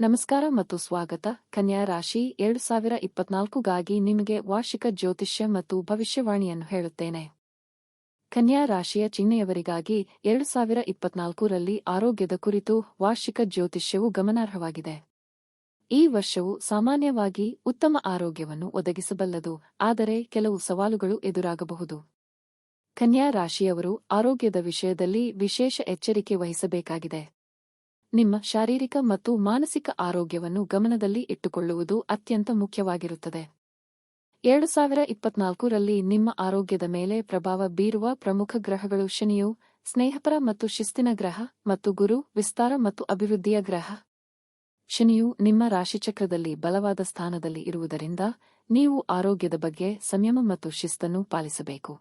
ನಮಸ್ಕಾರ ಮತ್ತು ಸ್ವಾಗತ. ಕನ್ಯಾ ರಾಶಿ ಎರಡು ಸಾವಿರ ಇಪ್ಪತ್ನಾಲ್ಕುಗಾಗಿ ನಿಮಗೆ ವಾರ್ಷಿಕ ಜ್ಯೋತಿಷ್ಯ ಮತ್ತು ಭವಿಷ್ಯವಾಣಿಯನ್ನು ಹೇಳುತ್ತೇನೆ. ಕನ್ಯಾ ರಾಶಿಯ ಚಿಹ್ನೆಯವರಿಗಾಗಿ ಎರಡು ಸಾವಿರ ಇಪ್ಪತ್ನಾಲ್ಕರಲ್ಲಿ ಆರೋಗ್ಯದ ಕುರಿತು ವಾರ್ಷಿಕ ಜ್ಯೋತಿಷ್ಯವು ಗಮನಾರ್ಹವಾಗಿದೆ. ಈ ವರ್ಷವು ಸಾಮಾನ್ಯವಾಗಿ ಉತ್ತಮ ಆರೋಗ್ಯವನ್ನು ಒದಗಿಸಬಲ್ಲದು, ಆದರೆ ಕೆಲವು ಸವಾಲುಗಳು ಎದುರಾಗಬಹುದು. ಕನ್ಯಾ ರಾಶಿಯವರು ಆರೋಗ್ಯದ ವಿಷಯದಲ್ಲಿ ವಿಶೇಷ ಎಚ್ಚರಿಕೆ ವಹಿಸಬೇಕಾಗಿದೆ. ನಿಮ್ಮ ಶಾರೀರಿಕ ಮತ್ತು ಮಾನಸಿಕ ಆರೋಗ್ಯವನ್ನು ಗಮನದಲ್ಲಿ ಇಟ್ಟುಕೊಳ್ಳುವುದು ಅತ್ಯಂತ ಮುಖ್ಯವಾಗಿರುತ್ತದೆ. ಎರಡು ಸಾವಿರ ಇಪ್ಪತ್ನಾಲ್ಕರಲ್ಲಿ ನಿಮ್ಮ ಆರೋಗ್ಯದ ಮೇಲೆ ಪ್ರಭಾವ ಬೀರುವ ಪ್ರಮುಖ ಗ್ರಹಗಳು ಶನಿಯು, ಸ್ನೇಹಪರ ಮತ್ತು ಶಿಸ್ತಿನ ಗ್ರಹ ಮತ್ತು ಗುರು, ವಿಸ್ತಾರ ಮತ್ತು ಅಭಿವೃದ್ಧಿಯ ಗ್ರಹ. ಶನಿಯು ನಿಮ್ಮ ರಾಶಿಚಕ್ರದಲ್ಲಿ ಬಲವಾದ ಸ್ಥಾನದಲ್ಲಿ ಇರುವುದರಿಂದ ನೀವು ಆರೋಗ್ಯದ ಬಗ್ಗೆ ಸಂಯಮ ಮತ್ತು ಶಿಸ್ತನ್ನು ಪಾಲಿಸಬೇಕು.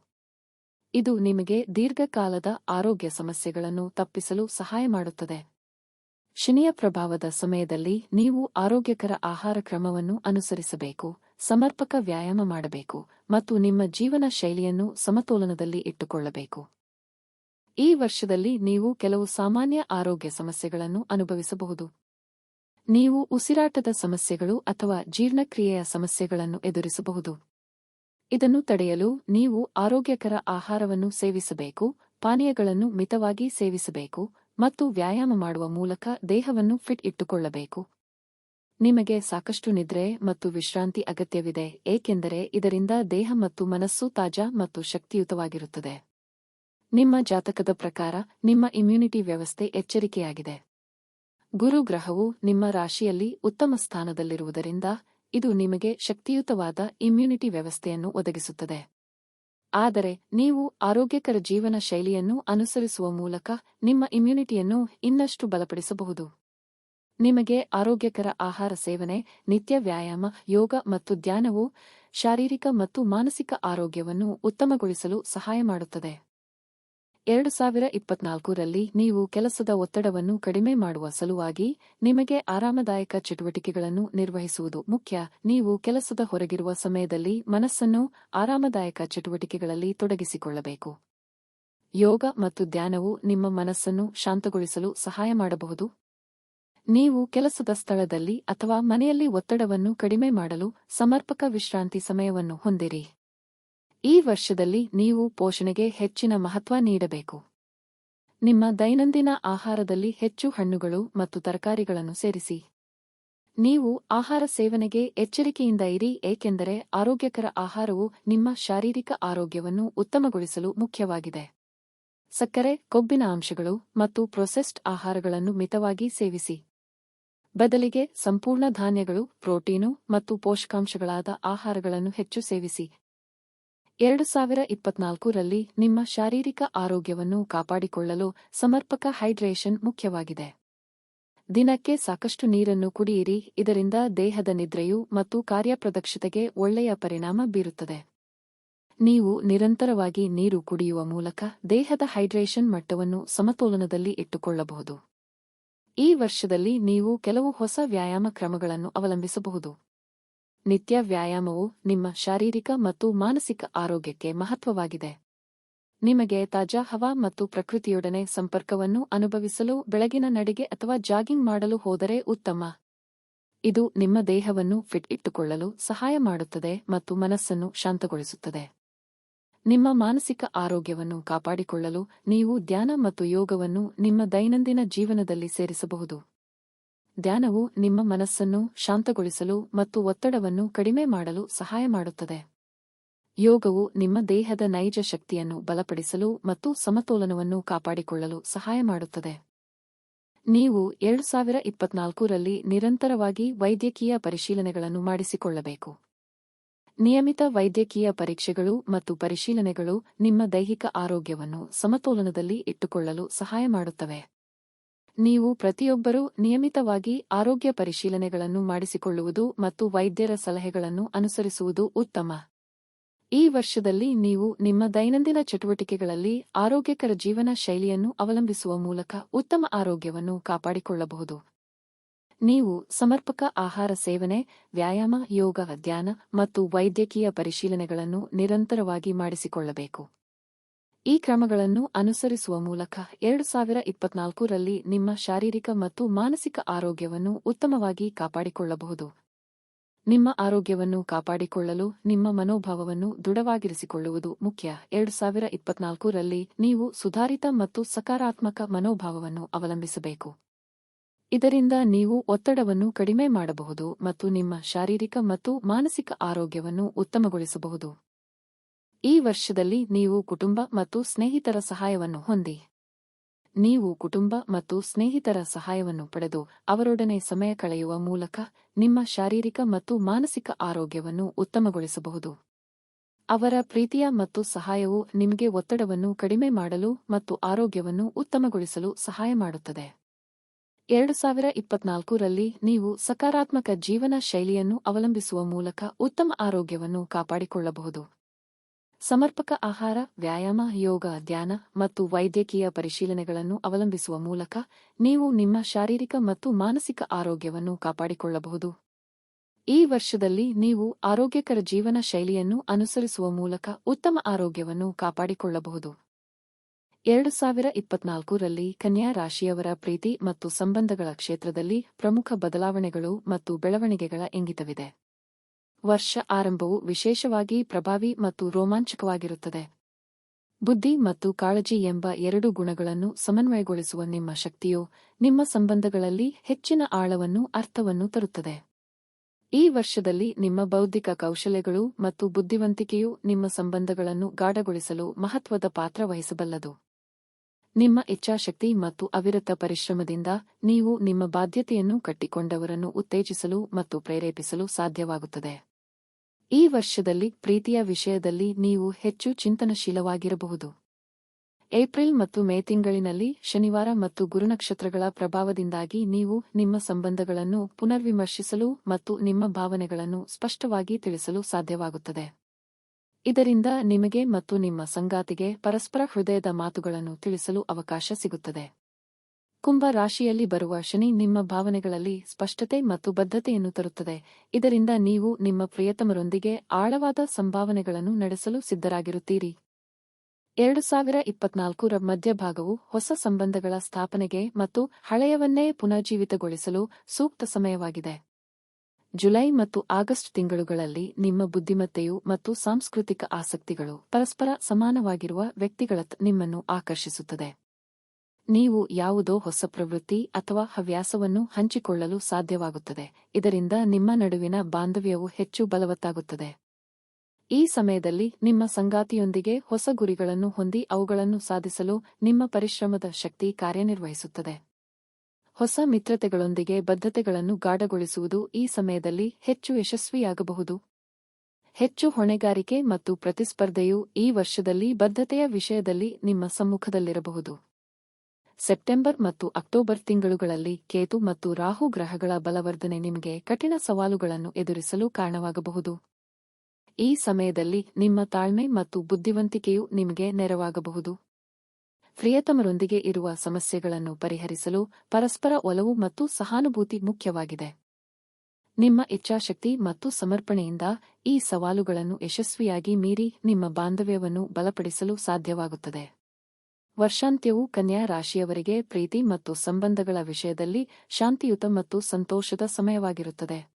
ಇದು ನಿಮಗೆ ದೀರ್ಘಕಾಲದ ಆರೋಗ್ಯ ಸಮಸ್ಯೆಗಳನ್ನು ತಪ್ಪಿಸಲು ಸಹಾಯ ಮಾಡುತ್ತದೆ. ಶನಿಯ ಪ್ರಭಾವದ ಸಮಯದಲ್ಲಿ ನೀವು ಆರೋಗ್ಯಕರ ಆಹಾರ ಕ್ರಮವನ್ನು ಅನುಸರಿಸಬೇಕು, ಸಮರ್ಪಕ ವ್ಯಾಯಾಮ ಮಾಡಬೇಕು ಮತ್ತು ನಿಮ್ಮ ಜೀವನ ಶೈಲಿಯನ್ನು ಸಮತೋಲನದಲ್ಲಿ ಇಟ್ಟುಕೊಳ್ಳಬೇಕು. ಈ ವರ್ಷದಲ್ಲಿ ನೀವು ಕೆಲವು ಸಾಮಾನ್ಯ ಆರೋಗ್ಯ ಸಮಸ್ಯೆಗಳನ್ನು ಅನುಭವಿಸಬಹುದು. ನೀವು ಉಸಿರಾಟದ ಸಮಸ್ಯೆಗಳು ಅಥವಾ ಜೀರ್ಣಕ್ರಿಯೆಯ ಸಮಸ್ಯೆಗಳನ್ನು ಎದುರಿಸಬಹುದು. ಇದನ್ನು ತಡೆಯಲು ನೀವು ಆರೋಗ್ಯಕರ ಆಹಾರವನ್ನು ಸೇವಿಸಬೇಕು, ಪಾನೀಯಗಳನ್ನು ಮಿತವಾಗಿ ಸೇವಿಸಬೇಕು ಮತ್ತು ವ್ಯಾಯಾಮ ಮಾಡುವ ಮೂಲಕ ದೇಹವನ್ನು ಫಿಟ್ ಇಟ್ಟುಕೊಳ್ಳಬೇಕು. ನಿಮಗೆ ಸಾಕಷ್ಟು ನಿದ್ರೆ ಮತ್ತು ವಿಶ್ರಾಂತಿ ಅಗತ್ಯವಿದೆ, ಏಕೆಂದರೆ ಇದರಿಂದ ದೇಹ ಮತ್ತು ಮನಸ್ಸು ತಾಜಾ ಮತ್ತು ಶಕ್ತಿಯುತವಾಗಿರುತ್ತದೆ. ನಿಮ್ಮ ಜಾತಕದ ಪ್ರಕಾರ ನಿಮ್ಮ ಇಮ್ಯುನಿಟಿ ವ್ಯವಸ್ಥೆ ಎಚ್ಚರಿಕೆಯಾಗಿದೆ. ಗುರು ಗ್ರಹವು ನಿಮ್ಮ ರಾಶಿಯಲ್ಲಿ ಉತ್ತಮ ಸ್ಥಾನದಲ್ಲಿರುವುದರಿಂದ ಇದು ನಿಮಗೆ ಶಕ್ತಿಯುತವಾದ ಇಮ್ಯುನಿಟಿ ವ್ಯವಸ್ಥೆಯನ್ನು ಒದಗಿಸುತ್ತದೆ. ಆದರೆ ನೀವು ಆರೋಗ್ಯಕರ ಜೀವನ ಶೈಲಿಯನ್ನು ಅನುಸರಿಸುವ ಮೂಲಕ ನಿಮ್ಮ ಇಮ್ಯುನಿಟಿಯನ್ನು ಇನ್ನಷ್ಟು ಬಲಪಡಿಸಬಹುದು. ನಿಮಗೆ ಆರೋಗ್ಯಕರ ಆಹಾರ ಸೇವನೆ, ನಿತ್ಯ ವ್ಯಾಯಾಮ, ಯೋಗ ಮತ್ತು ಧ್ಯಾನವು ಶಾರೀರಿಕ ಮತ್ತು ಮಾನಸಿಕ ಆರೋಗ್ಯವನ್ನು ಉತ್ತಮಗೊಳಿಸಲು ಸಹಾಯ ಮಾಡುತ್ತದೆ. ಎರಡು ಸಾವಿರ ಇಪ್ಪತ್ನಾಲ್ಕರಲ್ಲಿ ನೀವು ಕೆಲಸದ ಒತ್ತಡವನ್ನು ಕಡಿಮೆ ಮಾಡುವ ಸಲುವಾಗಿ ನಿಮಗೆ ಆರಾಮದಾಯಕ ಚಟುವಟಿಕೆಗಳನ್ನು ನಿರ್ವಹಿಸುವುದು ಮುಖ್ಯ. ನೀವು ಕೆಲಸದ ಹೊರಗಿರುವ ಸಮಯದಲ್ಲಿ ಮನಸ್ಸನ್ನು ಆರಾಮದಾಯಕ ಚಟುವಟಿಕೆಗಳಲ್ಲಿ ತೊಡಗಿಸಿಕೊಳ್ಳಬೇಕು. ಯೋಗ ಮತ್ತು ಧ್ಯಾನವು ನಿಮ್ಮ ಮನಸ್ಸನ್ನು ಶಾಂತಗೊಳಿಸಲು ಸಹಾಯ ಮಾಡಬಹುದು. ನೀವು ಕೆಲಸದ ಸ್ಥಳದಲ್ಲಿ ಅಥವಾ ಮನೆಯಲ್ಲಿ ಒತ್ತಡವನ್ನು ಕಡಿಮೆ ಮಾಡಲು ಸಮರ್ಪಕ ವಿಶ್ರಾಂತಿ ಸಮಯವನ್ನು ಹೊಂದಿರಿ. ಈ ವರ್ಷದಲ್ಲಿ ನೀವು ಪೋಷಣೆಗೆ ಹೆಚ್ಚಿನ ಮಹತ್ವ ನೀಡಬೇಕು. ನಿಮ್ಮ ದೈನಂದಿನ ಆಹಾರದಲ್ಲಿ ಹೆಚ್ಚು ಹಣ್ಣುಗಳು ಮತ್ತು ತರಕಾರಿಗಳನ್ನು ಸೇರಿಸಿ. ನೀವು ಆಹಾರ ಸೇವನೆಗೆ ಎಚ್ಚರಿಕೆಯಿಂದ ಇರಿ, ಏಕೆಂದರೆ ಆರೋಗ್ಯಕರ ಆಹಾರವು ನಿಮ್ಮ ಶಾರೀರಿಕ ಆರೋಗ್ಯವನ್ನು ಉತ್ತಮಗೊಳಿಸಲು ಮುಖ್ಯವಾಗಿದೆ. ಸಕ್ಕರೆ, ಕೊಬ್ಬಿನ ಅಂಶಗಳು ಮತ್ತು ಪ್ರೊಸೆಸ್ಡ್ ಆಹಾರಗಳನ್ನು ಮಿತವಾಗಿ ಸೇವಿಸಿ. ಬದಲಿಗೆ ಸಂಪೂರ್ಣ ಧಾನ್ಯಗಳು, ಪ್ರೋಟೀನು ಮತ್ತು ಪೋಷಕಾಂಶಗಳಾದ ಆಹಾರಗಳನ್ನು ಹೆಚ್ಚು ಸೇವಿಸಿ. ಎರಡು ಸಾವಿರ ಇಪ್ಪತ್ನಾಲ್ಕರಲ್ಲಿ ನಿಮ್ಮ ಶಾರೀರಿಕ ಆರೋಗ್ಯವನ್ನು ಕಾಪಾಡಿಕೊಳ್ಳಲು ಸಮರ್ಪಕ ಹೈಡ್ರೇಷನ್ ಮುಖ್ಯವಾಗಿದೆ. ದಿನಕ್ಕೆ ಸಾಕಷ್ಟು ನೀರನ್ನು ಕುಡಿಯಿರಿ, ಇದರಿಂದ ದೇಹದ ನಿದ್ರೆಯು ಮತ್ತು ಕಾರ್ಯಪ್ರದಕ್ಷತೆಗೆ ಒಳ್ಳೆಯ ಪರಿಣಾಮ ಬೀರುತ್ತದೆ. ನೀವು ನಿರಂತರವಾಗಿ ನೀರು ಕುಡಿಯುವ ಮೂಲಕ ದೇಹದ ಹೈಡ್ರೇಷನ್ ಮಟ್ಟವನ್ನು ಸಮತೋಲನದಲ್ಲಿ ಇಟ್ಟುಕೊಳ್ಳಬಹುದು. ಈ ವರ್ಷದಲ್ಲಿ ನೀವು ಕೆಲವು ಹೊಸ ವ್ಯಾಯಾಮ ಕ್ರಮಗಳನ್ನು ಅವಲಂಬಿಸಬಹುದು. ನಿತ್ಯ ವ್ಯಾಯಾಮವು ನಿಮ್ಮ ಶಾರೀರಿಕ ಮತ್ತು ಮಾನಸಿಕ ಆರೋಗ್ಯಕ್ಕೆ ಮಹತ್ವವಾಗಿದೆ. ನಿಮಗೆ ತಾಜಾ ಹವಾ ಮತ್ತು ಪ್ರಕೃತಿಯೊಡನೆ ಸಂಪರ್ಕವನ್ನು ಅನುಭವಿಸಲು ಬೆಳಗಿನ ನಡಿಗೆ ಅಥವಾ ಜಾಗಿಂಗ್ ಮಾಡಲು ಹೋದರೆ ಉತ್ತಮ. ಇದು ನಿಮ್ಮ ದೇಹವನ್ನು ಫಿಟ್ ಇಟ್ಟುಕೊಳ್ಳಲು ಸಹಾಯ ಮಾಡುತ್ತದೆ ಮತ್ತು ಮನಸ್ಸನ್ನು ಶಾಂತಗೊಳಿಸುತ್ತದೆ. ನಿಮ್ಮ ಮಾನಸಿಕ ಆರೋಗ್ಯವನ್ನು ಕಾಪಾಡಿಕೊಳ್ಳಲು ನೀವು ಧ್ಯಾನ ಮತ್ತು ಯೋಗವನ್ನು ನಿಮ್ಮ ದೈನಂದಿನ ಜೀವನದಲ್ಲಿ ಸೇರಿಸಬಹುದು. ಧ್ಯಾನವು ನಿಮ್ಮ ಮನಸ್ಸನ್ನು ಶಾಂತಗೊಳಿಸಲು ಮತ್ತು ಒತ್ತಡವನ್ನು ಕಡಿಮೆ ಮಾಡಲು ಸಹಾಯ ಮಾಡುತ್ತದೆ. ಯೋಗವು ನಿಮ್ಮ ದೇಹದ ನೈಜ ಶಕ್ತಿಯನ್ನು ಬಲಪಡಿಸಲು ಮತ್ತು ಸಮತೋಲನವನ್ನು ಕಾಪಾಡಿಕೊಳ್ಳಲು ಸಹಾಯ ಮಾಡುತ್ತದೆ. ನೀವು ಎರಡು ಸಾವಿರ ಇಪ್ಪತ್ನಾಲ್ಕರಲ್ಲಿ ನಿರಂತರವಾಗಿ ವೈದ್ಯಕೀಯ ಪರಿಶೀಲನೆಗಳನ್ನು ಮಾಡಿಸಿಕೊಳ್ಳಬೇಕು. ನಿಯಮಿತ ವೈದ್ಯಕೀಯ ಪರೀಕ್ಷೆಗಳು ಮತ್ತು ಪರಿಶೀಲನೆಗಳು ನಿಮ್ಮ ದೈಹಿಕ ಆರೋಗ್ಯವನ್ನು ಸಮತೋಲನದಲ್ಲಿ ಇಟ್ಟುಕೊಳ್ಳಲು ಸಹಾಯ ಮಾಡುತ್ತವೆ. ನೀವು ಪ್ರತಿಯೊಬ್ಬರೂ ನಿಯಮಿತವಾಗಿ ಆರೋಗ್ಯ ಪರಿಶೀಲನೆಗಳನ್ನು ಮಾಡಿಸಿಕೊಳ್ಳುವುದು ಮತ್ತು ವೈದ್ಯರ ಸಲಹೆಗಳನ್ನು ಅನುಸರಿಸುವುದು ಉತ್ತಮ. ಈ ವರ್ಷದಲ್ಲಿ ನೀವು ನಿಮ್ಮ ದೈನಂದಿನ ಚಟುವಟಿಕೆಗಳಲ್ಲಿ ಆರೋಗ್ಯಕರ ಜೀವನ ಶೈಲಿಯನ್ನು ಅವಲಂಬಿಸುವ ಮೂಲಕ ಉತ್ತಮ ಆರೋಗ್ಯವನ್ನು ಕಾಪಾಡಿಕೊಳ್ಳಬಹುದು. ನೀವು ಸಮರ್ಪಕ ಆಹಾರ ಸೇವನೆ, ವ್ಯಾಯಾಮ, ಯೋಗ, ಧ್ಯಾನ ಮತ್ತು ವೈದ್ಯಕೀಯ ಪರಿಶೀಲನೆಗಳನ್ನು ನಿರಂತರವಾಗಿ ಮಾಡಿಸಿಕೊಳ್ಳಬೇಕು. ಈ ಕ್ರಮಗಳನ್ನು ಅನುಸರಿಸುವ ಮೂಲಕ ಎರಡು ಸಾವಿರ ಇಪ್ಪತ್ನಾಲ್ಕರಲ್ಲಿ ನಿಮ್ಮ ಶಾರೀರಿಕ ಮತ್ತು ಮಾನಸಿಕ ಆರೋಗ್ಯವನ್ನು ಉತ್ತಮವಾಗಿ ಕಾಪಾಡಿಕೊಳ್ಳಬಹುದು. ನಿಮ್ಮ ಆರೋಗ್ಯವನ್ನು ಕಾಪಾಡಿಕೊಳ್ಳಲು ನಿಮ್ಮ ಮನೋಭಾವವನ್ನು ದೃಢವಾಗಿರಿಸಿಕೊಳ್ಳುವುದು ಮುಖ್ಯ. ಎರಡು ಸಾವಿರ ಇಪ್ಪತ್ನಾಲ್ಕರಲ್ಲಿ ನೀವು ಸುಧಾರಿತ ಮತ್ತು ಸಕಾರಾತ್ಮಕ ಮನೋಭಾವವನ್ನು ಅವಲಂಬಿಸಬೇಕು. ಇದರಿಂದ ನೀವು ಒತ್ತಡವನ್ನು ಕಡಿಮೆ ಮಾಡಬಹುದು ಮತ್ತು ನಿಮ್ಮ ಶಾರೀರಿಕ ಮತ್ತು ಮಾನಸಿಕ ಆರೋಗ್ಯವನ್ನು ಉತ್ತಮಗೊಳಿಸಬಹುದು. ಈ ವರ್ಷದಲ್ಲಿ ನೀವು ಕುಟುಂಬ ಮತ್ತು ಸ್ನೇಹಿತರ ಸಹಾಯವನ್ನು ಹೊಂದಿ. ನೀವು ಕುಟುಂಬ ಮತ್ತು ಸ್ನೇಹಿತರ ಸಹಾಯವನ್ನು ಪಡೆದು ಅವರೊಡನೆ ಸಮಯ ಕಳೆಯುವ ಮೂಲಕ ನಿಮ್ಮ ಶಾರೀರಿಕ ಮತ್ತು ಮಾನಸಿಕ ಆರೋಗ್ಯವನ್ನು ಉತ್ತಮಗೊಳಿಸಬಹುದು. ಅವರ ಪ್ರೀತಿಯ ಮತ್ತು ಸಹಾಯವು ನಿಮಗೆ ಒತ್ತಡವನ್ನು ಕಡಿಮೆ ಮಾಡಲು ಮತ್ತು ಆರೋಗ್ಯವನ್ನು ಉತ್ತಮಗೊಳಿಸಲು ಸಹಾಯ ಮಾಡುತ್ತದೆ. ಎರಡು ಸಾವಿರ ಇಪ್ಪತ್ನಾಲ್ಕರಲ್ಲಿ ನೀವು ಸಕಾರಾತ್ಮಕ ಜೀವನ ಶೈಲಿಯನ್ನು ಅವಲಂಬಿಸುವ ಮೂಲಕ ಉತ್ತಮ ಆರೋಗ್ಯವನ್ನು ಕಾಪಾಡಿಕೊಳ್ಳಬಹುದು. ಸಮರ್ಪಕ ಆಹಾರ, ವ್ಯಾಯಾಮ, ಯೋಗ, ಧ್ಯಾನ ಮತ್ತು ವೈದ್ಯಕೀಯ ಪರಿಶೀಲನೆಗಳನ್ನು ಅವಲಂಬಿಸುವ ಮೂಲಕ ನೀವು ನಿಮ್ಮ ಶಾರೀರಿಕ ಮತ್ತು ಮಾನಸಿಕ ಆರೋಗ್ಯವನ್ನು ಕಾಪಾಡಿಕೊಳ್ಳಬಹುದು. ಈ ವರ್ಷದಲ್ಲಿ ನೀವು ಆರೋಗ್ಯಕರ ಜೀವನ ಶೈಲಿಯನ್ನು ಅನುಸರಿಸುವ ಮೂಲಕ ಉತ್ತಮ ಆರೋಗ್ಯವನ್ನು ಕಾಪಾಡಿಕೊಳ್ಳಬಹುದು. ಎರಡು ಸಾವಿರ ಇಪ್ಪತ್ನಾಲ್ಕರಲ್ಲಿ ಕನ್ಯಾ ರಾಶಿಯವರ ಪ್ರೀತಿ ಮತ್ತು ಸಂಬಂಧಗಳ ಕ್ಷೇತ್ರದಲ್ಲಿ ಪ್ರಮುಖ ಬದಲಾವಣೆಗಳು ಮತ್ತು ಬೆಳವಣಿಗೆಗಳ ಇಂಗಿತವಿದೆ. ವರ್ಷ ಆರಂಭವು ವಿಶೇಷವಾಗಿ ಪ್ರಭಾವಿ ಮತ್ತು ರೋಮಾಂಚಕವಾಗಿರುತ್ತದೆ. ಬುದ್ಧಿ ಮತ್ತು ಕಾಳಜಿ ಎಂಬ ಎರಡು ಗುಣಗಳನ್ನು ಸಮನ್ವಯಗೊಳಿಸುವ ನಿಮ್ಮ ಶಕ್ತಿಯು ನಿಮ್ಮ ಸಂಬಂಧಗಳಲ್ಲಿ ಹೆಚ್ಚಿನ ಆಳವನ್ನು ಅರ್ಥವನ್ನು ತರುತ್ತದೆ. ಈ ವರ್ಷದಲ್ಲಿ ನಿಮ್ಮ ಬೌದ್ಧಿಕ ಕೌಶಲ್ಯಗಳು ಮತ್ತು ಬುದ್ಧಿವಂತಿಕೆಯು ನಿಮ್ಮ ಸಂಬಂಧಗಳನ್ನು ಗಾಢಗೊಳಿಸಲು ಮಹತ್ವದ ಪಾತ್ರ ವಹಿಸಬಲ್ಲದು. ನಿಮ್ಮ ಇಚ್ಛಾಶಕ್ತಿ ಮತ್ತು ಅವಿರತ ಪರಿಶ್ರಮದಿಂದ ನೀವು ನಿಮ್ಮ ಬಾಧ್ಯತೆಯನ್ನು ಕಟ್ಟಿಕೊಂಡವರನ್ನು ಉತ್ತೇಜಿಸಲು ಮತ್ತು ಪ್ರೇರೇಪಿಸಲು ಸಾಧ್ಯವಾಗುತ್ತದೆ. ಈ ವರ್ಷದಲ್ಲಿ ಪ್ರೀತಿಯ ವಿಷಯದಲ್ಲಿ ನೀವು ಹೆಚ್ಚು ಚಿಂತನಶೀಲವಾಗಿರಬಹುದು. ಏಪ್ರಿಲ್ ಮತ್ತು ಮೇ ತಿಂಗಳಿನಲ್ಲಿ ಶನಿವಾರ ಮತ್ತು ಗುರುನಕ್ಷತ್ರಗಳ ಪ್ರಭಾವದಿಂದಾಗಿ ನೀವು ನಿಮ್ಮ ಸಂಬಂಧಗಳನ್ನು ಪುನರ್ವಿಮರ್ಶಿಸಲು ಮತ್ತು ನಿಮ್ಮ ಭಾವನೆಗಳನ್ನು ಸ್ಪಷ್ಟವಾಗಿ ತಿಳಿಸಲು ಸಾಧ್ಯವಾಗುತ್ತದೆ. ಇದರಿಂದ ನಿಮಗೆ ಮತ್ತು ನಿಮ್ಮ ಸಂಗಾತಿಗೆ ಪರಸ್ಪರ ಹೃದಯದ ಮಾತುಗಳನ್ನು ತಿಳಿಸಲು ಅವಕಾಶ ಸಿಗುತ್ತದೆ. ಕುಂಭ ರಾಶಿಯಲ್ಲಿ ಬರುವ ಶನಿ ನಿಮ್ಮ ಭಾವನೆಗಳಲ್ಲಿ ಸ್ಪಷ್ಟತೆ ಮತ್ತು ಬದ್ಧತೆಯನ್ನು ತರುತ್ತದೆ. ಇದರಿಂದ ನೀವು ನಿಮ್ಮ ಪ್ರಿಯತಮರೊಂದಿಗೆ ಆಳವಾದ ಸಂಭಾವನೆಗಳನ್ನು ನಡೆಸಲು ಸಿದ್ಧರಾಗಿರುತ್ತೀರಿ. ಎರಡು ಸಾವಿರ ಇಪ್ಪತ್ನಾಲ್ಕರ ಮಧ್ಯಭಾಗವು ಹೊಸ ಸಂಬಂಧಗಳ ಸ್ಥಾಪನೆಗೆ ಮತ್ತು ಹಳೆಯವನ್ನೇ ಪುನರ್ಜೀವಿತಗೊಳಿಸಲು ಸೂಕ್ತ ಸಮಯವಾಗಿದೆ. ಜುಲೈ ಮತ್ತು ಆಗಸ್ಟ್ ತಿಂಗಳುಗಳಲ್ಲಿ ನಿಮ್ಮ ಬುದ್ಧಿಮತ್ತೆಯು ಮತ್ತು ಸಾಂಸ್ಕೃತಿಕ ಆಸಕ್ತಿಗಳು ಪರಸ್ಪರ ಸಮಾನವಾಗಿರುವ ವ್ಯಕ್ತಿಗಳತ್ತ ನಿಮ್ಮನ್ನು ಆಕರ್ಷಿಸುತ್ತದೆ. ನೀವು ಯಾವುದೋ ಹೊಸ ಪ್ರವೃತ್ತಿ ಅಥವಾ ಹವ್ಯಾಸವನ್ನು ಹಂಚಿಕೊಳ್ಳಲು ಸಾಧ್ಯವಾಗುತ್ತದೆ. ಇದರಿಂದ ನಿಮ್ಮ ನಡುವಿನ ಬಾಂಧವ್ಯವು ಹೆಚ್ಚು ಬಲವತ್ತಾಗುತ್ತದೆ. ಈ ಸಮಯದಲ್ಲಿ ನಿಮ್ಮ ಸಂಗಾತಿಯೊಂದಿಗೆ ಹೊಸ ಗುರಿಗಳನ್ನು ಹೊಂದಿ ಅವುಗಳನ್ನು ಸಾಧಿಸಲು ನಿಮ್ಮ ಪರಿಶ್ರಮದ ಶಕ್ತಿ ಕಾರ್ಯನಿರ್ವಹಿಸುತ್ತದೆ. ಹೊಸ ಮಿತ್ರತೆಗಳೊಂದಿಗೆ ಬದ್ಧತೆಗಳನ್ನು ಗಾಢಗೊಳಿಸುವುದು ಈ ಸಮಯದಲ್ಲಿ ಹೆಚ್ಚು ಯಶಸ್ವಿಯಾಗಬಹುದು. ಹೆಚ್ಚು ಹೊಣೆಗಾರಿಕೆ ಮತ್ತು ಪ್ರತಿಸ್ಪರ್ಧೆಯು ಈ ವರ್ಷದಲ್ಲಿ ಬದ್ಧತೆಯ ವಿಷಯದಲ್ಲಿ ನಿಮ್ಮ ಸಮ್ಮುಖದಲ್ಲಿರಬಹುದು. ಸೆಪ್ಟೆಂಬರ್ ಮತ್ತು ಅಕ್ಟೋಬರ್ ತಿಂಗಳುಗಳಲ್ಲಿ ಕೇತು ಮತ್ತು ರಾಹು ಗ್ರಹಗಳ ಬಲವರ್ಧನೆ ನಿಮಗೆ ಕಠಿಣ ಸವಾಲುಗಳನ್ನು ಎದುರಿಸಲು ಕಾರಣವಾಗಬಹುದು. ಈ ಸಮಯದಲ್ಲಿ ನಿಮ್ಮ ತಾಳ್ಮೆ ಮತ್ತು ಬುದ್ಧಿವಂತಿಕೆಯು ನಿಮಗೆ ನೆರವಾಗಬಹುದು. ಪ್ರಿಯತಮರೊಂದಿಗೆ ಇರುವ ಸಮಸ್ಯೆಗಳನ್ನು ಪರಿಹರಿಸಲು ಪರಸ್ಪರ ಒಲವು ಮತ್ತು ಸಹಾನುಭೂತಿ ಮುಖ್ಯವಾಗಿದೆ. ನಿಮ್ಮ ಇಚ್ಛಾಶಕ್ತಿ ಮತ್ತು ಸಮರ್ಪಣೆಯಿಂದ ಈ ಸವಾಲುಗಳನ್ನು ಯಶಸ್ವಿಯಾಗಿ ಮೀರಿ ನಿಮ್ಮ ಬಾಂಧವ್ಯವನ್ನು ಬಲಪಡಿಸಲು ಸಾಧ್ಯವಾಗುತ್ತದೆ. ವರ್ಷಾಂತ್ಯವು ಕನ್ಯಾ ರಾಶಿಯವರಿಗೆ ಪ್ರೀತಿ ಮತ್ತು ಸಂಬಂಧಗಳ ವಿಷಯದಲ್ಲಿ ಶಾಂತಿಯುತ ಮತ್ತು ಸಂತೋಷದ ಸಮಯವಾಗಿರುತ್ತದೆ.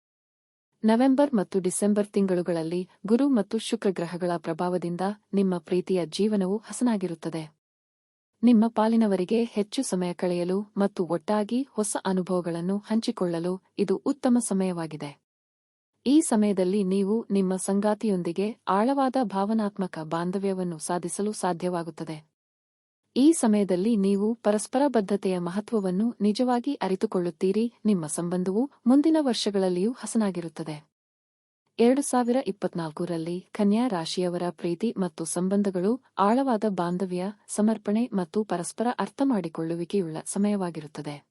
ನವೆಂಬರ್ ಮತ್ತು ಡಿಸೆಂಬರ್ ತಿಂಗಳುಗಳಲ್ಲಿ ಗುರು ಮತ್ತು ಶುಕ್ರ ಗ್ರಹಗಳ ಪ್ರಭಾವದಿಂದ ನಿಮ್ಮ ಪ್ರೀತಿಯ ಜೀವನವು ಹಸನಾಗಿರುತ್ತದೆ. ನಿಮ್ಮ ಪಾಲಿನವರಿಗೆ ಹೆಚ್ಚು ಸಮಯ ಕಳೆಯಲು ಮತ್ತು ಒಟ್ಟಾಗಿ ಹೊಸ ಅನುಭವಗಳನ್ನು ಹಂಚಿಕೊಳ್ಳಲು ಇದು ಉತ್ತಮ ಸಮಯವಾಗಿದೆ. ಈ ಸಮಯದಲ್ಲಿ ನೀವು ನಿಮ್ಮ ಸಂಗಾತಿಯೊಂದಿಗೆ ಆಳವಾದ ಭಾವನಾತ್ಮಕ ಬಾಂಧವ್ಯವನ್ನು ಸಾಧಿಸಲು ಸಾಧ್ಯವಾಗುತ್ತದೆ. ಈ ಸಮಯದಲ್ಲಿ ನೀವು ಪರಸ್ಪರ ಬದ್ಧತೆಯ ಮಹತ್ವವನ್ನು ನಿಜವಾಗಿ ಅರಿತುಕೊಳ್ಳುತ್ತೀರಿ. ನಿಮ್ಮ ಸಂಬಂಧವು ಮುಂದಿನ ವರ್ಷಗಳಲ್ಲಿಯೂ ಹಸನಾಗಿರುತ್ತದೆ. ಎರಡು ಸಾವಿರ ಇಪ್ಪತ್ನಾಲ್ಕರಲ್ಲಿ ಕನ್ಯಾ ರಾಶಿಯವರ ಪ್ರೀತಿ ಮತ್ತು ಸಂಬಂಧಗಳು ಆಳವಾದ ಬಾಂಧವ್ಯ, ಸಮರ್ಪಣೆ ಮತ್ತು ಪರಸ್ಪರ ಅರ್ಥಮಾಡಿಕೊಳ್ಳುವಿಕೆಯುಳ್ಳ ಸಮಯವಾಗಿರುತ್ತದೆ.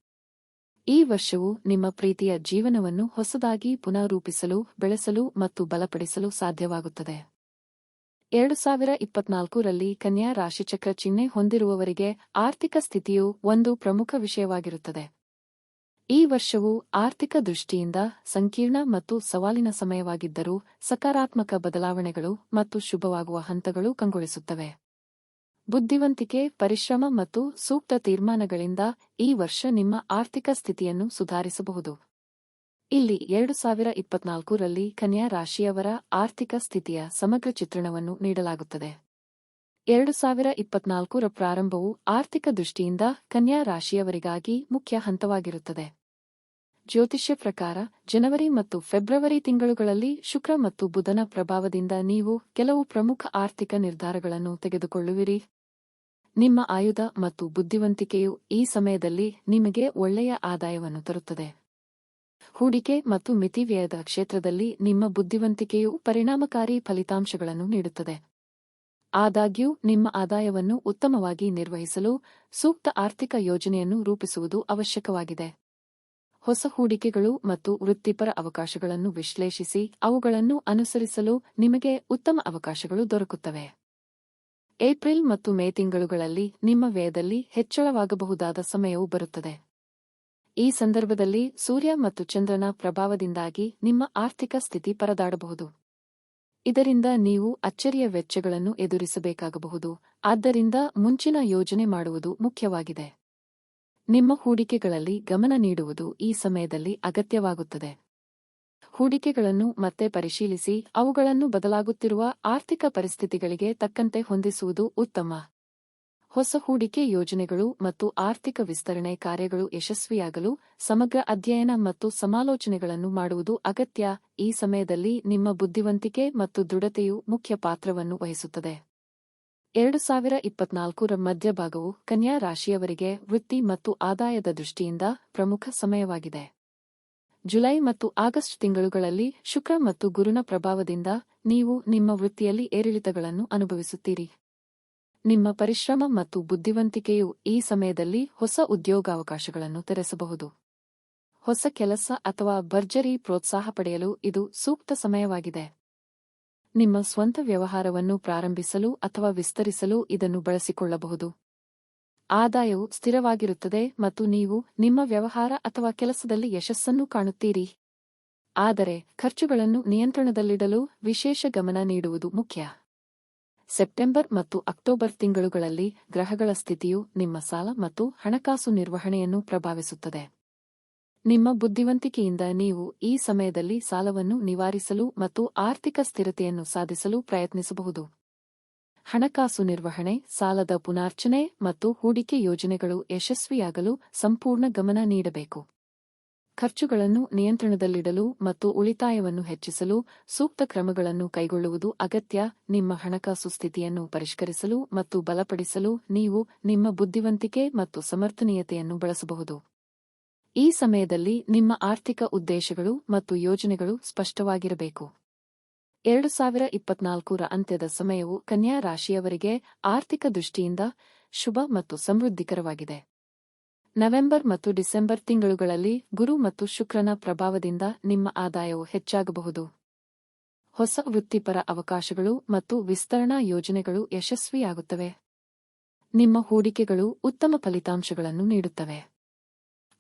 ಈ ವರ್ಷವು ನಿಮ್ಮ ಪ್ರೀತಿಯ ಜೀವನವನ್ನು ಹೊಸದಾಗಿ ಪುನರೂಪಿಸಲು, ಬೆಳೆಸಲು ಮತ್ತು ಬಲಪಡಿಸಲು ಸಾಧ್ಯವಾಗುತ್ತದೆ. ಎರಡು ಸಾವಿರ ಇಪ್ಪತ್ನಾಲ್ಕರಲ್ಲಿ ಕನ್ಯಾ ರಾಶಿಚಕ್ರ ಚಿಹ್ನೆ ಹೊಂದಿರುವವರಿಗೆ ಆರ್ಥಿಕ ಸ್ಥಿತಿಯು ಒಂದು ಪ್ರಮುಖ ವಿಷಯವಾಗಿರುತ್ತದೆ. ಈ ವರ್ಷವು ಆರ್ಥಿಕ ದೃಷ್ಟಿಯಿಂದ ಸಂಕೀರ್ಣ ಮತ್ತು ಸವಾಲಿನ ಸಮಯವಾಗಿದ್ದರೂ ಸಕಾರಾತ್ಮಕ ಬದಲಾವಣೆಗಳು ಮತ್ತು ಶುಭವಾಗುವ ಹಂತಗಳು ಕಂಗೊಳಿಸುತ್ತವೆ. ಬುದ್ಧಿವಂತಿಕೆ, ಪರಿಶ್ರಮ ಮತ್ತು ಸೂಕ್ತ ತೀರ್ಮಾನಗಳಿಂದ ಈ ವರ್ಷ ನಿಮ್ಮ ಆರ್ಥಿಕ ಸ್ಥಿತಿಯನ್ನು ಸುಧಾರಿಸಬಹುದು. ಇಲ್ಲಿ ಎರಡು ಸಾವಿರ ಇಪ್ಪತ್ನಾಲ್ಕರಲ್ಲಿ ಕನ್ಯಾ ರಾಶಿಯವರ ಆರ್ಥಿಕ ಸ್ಥಿತಿಯ ಸಮಗ್ರ ಚಿತ್ರಣವನ್ನು ನೀಡಲಾಗುತ್ತದೆ. ಎರಡು ಸಾವಿರ ಇಪ್ಪತ್ನಾಲ್ಕರ ಪ್ರಾರಂಭವು ಆರ್ಥಿಕ ದೃಷ್ಟಿಯಿಂದ ಕನ್ಯಾ ರಾಶಿಯವರಿಗಾಗಿ ಮುಖ್ಯ ಹಂತವಾಗಿರುತ್ತದೆ. ಜ್ಯೋತಿಷ್ಯ ಪ್ರಕಾರ ಜನವರಿ ಮತ್ತು ಫೆಬ್ರವರಿ ತಿಂಗಳುಗಳಲ್ಲಿ ಶುಕ್ರ ಮತ್ತು ಬುಧನ ಪ್ರಭಾವದಿಂದ ನೀವು ಕೆಲವು ಪ್ರಮುಖ ಆರ್ಥಿಕ ನಿರ್ಧಾರಗಳನ್ನು ತೆಗೆದುಕೊಳ್ಳುವಿರಿ. ನಿಮ್ಮ ಆಯುಧ ಮತ್ತು ಬುದ್ಧಿವಂತಿಕೆಯು ಈ ಸಮಯದಲ್ಲಿ ನಿಮಗೆ ಒಳ್ಳೆಯ ಆದಾಯವನ್ನು ತರುತ್ತದೆ. ಹೂಡಿಕೆ ಮತ್ತು ಮಿತಿವ್ಯಯದ ಕ್ಷೇತ್ರದಲ್ಲಿ ನಿಮ್ಮ ಬುದ್ಧಿವಂತಿಕೆಯು ಪರಿಣಾಮಕಾರಿ ಫಲಿತಾಂಶಗಳನ್ನು ನೀಡುತ್ತದೆ. ಆದಾಗ್ಯೂ, ನಿಮ್ಮ ಆದಾಯವನ್ನು ಉತ್ತಮವಾಗಿ ನಿರ್ವಹಿಸಲು ಸೂಕ್ತ ಆರ್ಥಿಕ ಯೋಜನೆಯನ್ನು ರೂಪಿಸುವುದು ಅವಶ್ಯಕವಾಗಿದೆ. ಹೊಸ ಹೂಡಿಕೆಗಳು ಮತ್ತು ವೃತ್ತಿಪರ ಅವಕಾಶಗಳನ್ನು ವಿಶ್ಲೇಷಿಸಿ, ಅವುಗಳನ್ನು ಅನುಸರಿಸಲು ನಿಮಗೆ ಉತ್ತಮ ಅವಕಾಶಗಳು ದೊರಕುತ್ತವೆ. ಏಪ್ರಿಲ್ ಮತ್ತು ಮೇ ತಿಂಗಳುಗಳಲ್ಲಿ ನಿಮ್ಮ ವ್ಯಯದಲ್ಲಿ ಹೆಚ್ಚಳವಾಗಬಹುದಾದ ಸಮಯವು ಬರುತ್ತದೆ. ಈ ಸಂದರ್ಭದಲ್ಲಿ ಸೂರ್ಯ ಮತ್ತು ಚಂದ್ರನ ಪ್ರಭಾವದಿಂದಾಗಿ ನಿಮ್ಮ ಆರ್ಥಿಕ ಸ್ಥಿತಿ ಪರದಾಡಬಹುದು. ಇದರಿಂದ ನೀವು ಅಚ್ಚರಿಯ ವೆಚ್ಚಗಳನ್ನು ಎದುರಿಸಬೇಕಾಗಬಹುದು. ಆದ್ದರಿಂದ ಮುಂಚಿನ ಯೋಜನೆ ಮಾಡುವುದು ಮುಖ್ಯವಾಗಿದೆ. ನಿಮ್ಮ ಹೂಡಿಕೆಗಳಲ್ಲಿ ಗಮನ ನೀಡುವುದು ಈ ಸಮಯದಲ್ಲಿ ಅಗತ್ಯವಾಗುತ್ತದೆ. ಹೂಡಿಕೆಗಳನ್ನು ಮತ್ತೆ ಪರಿಶೀಲಿಸಿ, ಅವುಗಳನ್ನು ಬದಲಾಗುತ್ತಿರುವ ಆರ್ಥಿಕ ಪರಿಸ್ಥಿತಿಗಳಿಗೆ ತಕ್ಕಂತೆ ಹೊಂದಿಸುವುದು ಉತ್ತಮ. ಹೊಸ ಹೂಡಿಕೆ ಯೋಜನೆಗಳು ಮತ್ತು ಆರ್ಥಿಕ ವಿಸ್ತರಣೆ ಕಾರ್ಯಗಳು ಯಶಸ್ವಿಯಾಗಲು ಸಮಗ್ರ ಅಧ್ಯಯನ ಮತ್ತು ಸಮಾಲೋಚನೆಗಳನ್ನು ಮಾಡುವುದು ಅಗತ್ಯ. ಈ ಸಮಯದಲ್ಲಿ ನಿಮ್ಮ ಬುದ್ಧಿವಂತಿಕೆ ಮತ್ತು ದೃಢತೆಯು ಮುಖ್ಯ ಪಾತ್ರವನ್ನು ವಹಿಸುತ್ತದೆ. ಎರಡು ಸಾವಿರ ಇಪ್ಪತ್ನಾಲ್ಕರ ಮಧ್ಯಭಾಗವು ಕನ್ಯಾ ರಾಶಿಯವರಿಗೆ ವೃತ್ತಿ ಮತ್ತು ಆದಾಯದ ದೃಷ್ಟಿಯಿಂದ ಪ್ರಮುಖ ಸಮಯವಾಗಿದೆ. ಜುಲೈ ಮತ್ತು ಆಗಸ್ಟ್ ತಿಂಗಳುಗಳಲ್ಲಿ ಶುಕ್ರ ಮತ್ತು ಗುರುನ ಪ್ರಭಾವದಿಂದ ನೀವು ನಿಮ್ಮ ವೃತ್ತಿಯಲ್ಲಿ ಏರಿಳಿತಗಳನ್ನು ಅನುಭವಿಸುತ್ತೀರಿ. ನಿಮ್ಮ ಪರಿಶ್ರಮ ಮತ್ತು ಬುದ್ಧಿವಂತಿಕೆಯು ಈ ಸಮಯದಲ್ಲಿ ಹೊಸ ಉದ್ಯೋಗಾವಕಾಶಗಳನ್ನು ತೆರೆಸಬಹುದು. ಹೊಸ ಕೆಲಸ ಅಥವಾ ಭರ್ಜರಿ ಪ್ರೋತ್ಸಾಹ ಪಡೆಯಲು ಇದು ಸೂಕ್ತ ಸಮಯವಾಗಿದೆ. ನಿಮ್ಮ ಸ್ವಂತ ವ್ಯವಹಾರವನ್ನು ಪ್ರಾರಂಭಿಸಲು ಅಥವಾ ವಿಸ್ತರಿಸಲು ಇದನ್ನು ಬಳಸಿಕೊಳ್ಳಬಹುದು. ಆದಾಯವು ಸ್ಥಿರವಾಗಿರುತ್ತದೆ ಮತ್ತು ನೀವು ನಿಮ್ಮ ವ್ಯವಹಾರ ಅಥವಾ ಕೆಲಸದಲ್ಲಿ ಯಶಸ್ಸನ್ನು ಕಾಣುತ್ತೀರಿ. ಆದರೆ ಖರ್ಚುಗಳನ್ನು ನಿಯಂತ್ರಣದಲ್ಲಿಡಲು ವಿಶೇಷ ಗಮನ ನೀಡುವುದು ಮುಖ್ಯ. ಸೆಪ್ಟೆಂಬರ್ ಮತ್ತು ಅಕ್ಟೋಬರ್ ತಿಂಗಳುಗಳಲ್ಲಿ ಗ್ರಹಗಳ ಸ್ಥಿತಿಯು ನಿಮ್ಮ ಸಾಲ ಮತ್ತು ಹಣಕಾಸು ನಿರ್ವಹಣೆಯನ್ನು ಪ್ರಭಾವಿಸುತ್ತದೆ. ನಿಮ್ಮ ಬುದ್ಧಿವಂತಿಕೆಯಿಂದ ನೀವು ಈ ಸಮಯದಲ್ಲಿ ಸಾಲವನ್ನು ನಿವಾರಿಸಲು ಮತ್ತು ಆರ್ಥಿಕ ಸ್ಥಿರತೆಯನ್ನು ಸಾಧಿಸಲು ಪ್ರಯತ್ನಿಸಬಹುದು. ಹಣಕಾಸು ನಿರ್ವಹಣೆ, ಸಾಲದ ಪುನಾರ್ಚನೆ ಮತ್ತು ಹೂಡಿಕೆ ಯೋಜನೆಗಳು ಯಶಸ್ವಿಯಾಗಲು ಸಂಪೂರ್ಣ ಗಮನ ನೀಡಬೇಕು. ಖರ್ಚುಗಳನ್ನು ನಿಯಂತ್ರಣದಲ್ಲಿಡಲು ಮತ್ತು ಉಳಿತಾಯವನ್ನು ಹೆಚ್ಚಿಸಲು ಸೂಕ್ತ ಕ್ರಮಗಳನ್ನು ಕೈಗೊಳ್ಳುವುದು ಅಗತ್ಯ. ನಿಮ್ಮ ಹಣಕಾಸು ಸ್ಥಿತಿಯನ್ನು ಪರಿಷ್ಕರಿಸಲು ಮತ್ತು ಬಲಪಡಿಸಲು ನೀವು ನಿಮ್ಮ ಬುದ್ಧಿವಂತಿಕೆ ಮತ್ತು ಸಮರ್ಥನೀಯತೆಯನ್ನು ಬಳಸಬಹುದು. ಈ ಸಮಯದಲ್ಲಿ ನಿಮ್ಮ ಆರ್ಥಿಕ ಉದ್ದೇಶಗಳು ಮತ್ತು ಯೋಜನೆಗಳು ಸ್ಪಷ್ಟವಾಗಿರಬೇಕು. ಎರಡು ಸಾವಿರ ಇಪ್ಪತ್ನಾಲ್ಕರ ಅಂತ್ಯದ ಸಮಯವು ಕನ್ಯಾ ರಾಶಿಯವರಿಗೆ ಆರ್ಥಿಕ ದೃಷ್ಟಿಯಿಂದ ಶುಭ ಮತ್ತು ಸಮೃದ್ಧಿಕರವಾಗಿದೆ. ನವೆಂಬರ್ ಮತ್ತು ಡಿಸೆಂಬರ್ ತಿಂಗಳುಗಳಲ್ಲಿ ಗುರು ಮತ್ತು ಶುಕ್ರನ ಪ್ರಭಾವದಿಂದ ನಿಮ್ಮ ಆದಾಯವು ಹೆಚ್ಚಾಗಬಹುದು. ಹೊಸ ವೃತ್ತಿಪರ ಅವಕಾಶಗಳು ಮತ್ತು ವಿಸ್ತರಣಾ ಯೋಜನೆಗಳು ಯಶಸ್ವಿಯಾಗುತ್ತವೆ. ನಿಮ್ಮ ಹೂಡಿಕೆಗಳು ಉತ್ತಮ ಫಲಿತಾಂಶಗಳನ್ನು ನೀಡುತ್ತವೆ.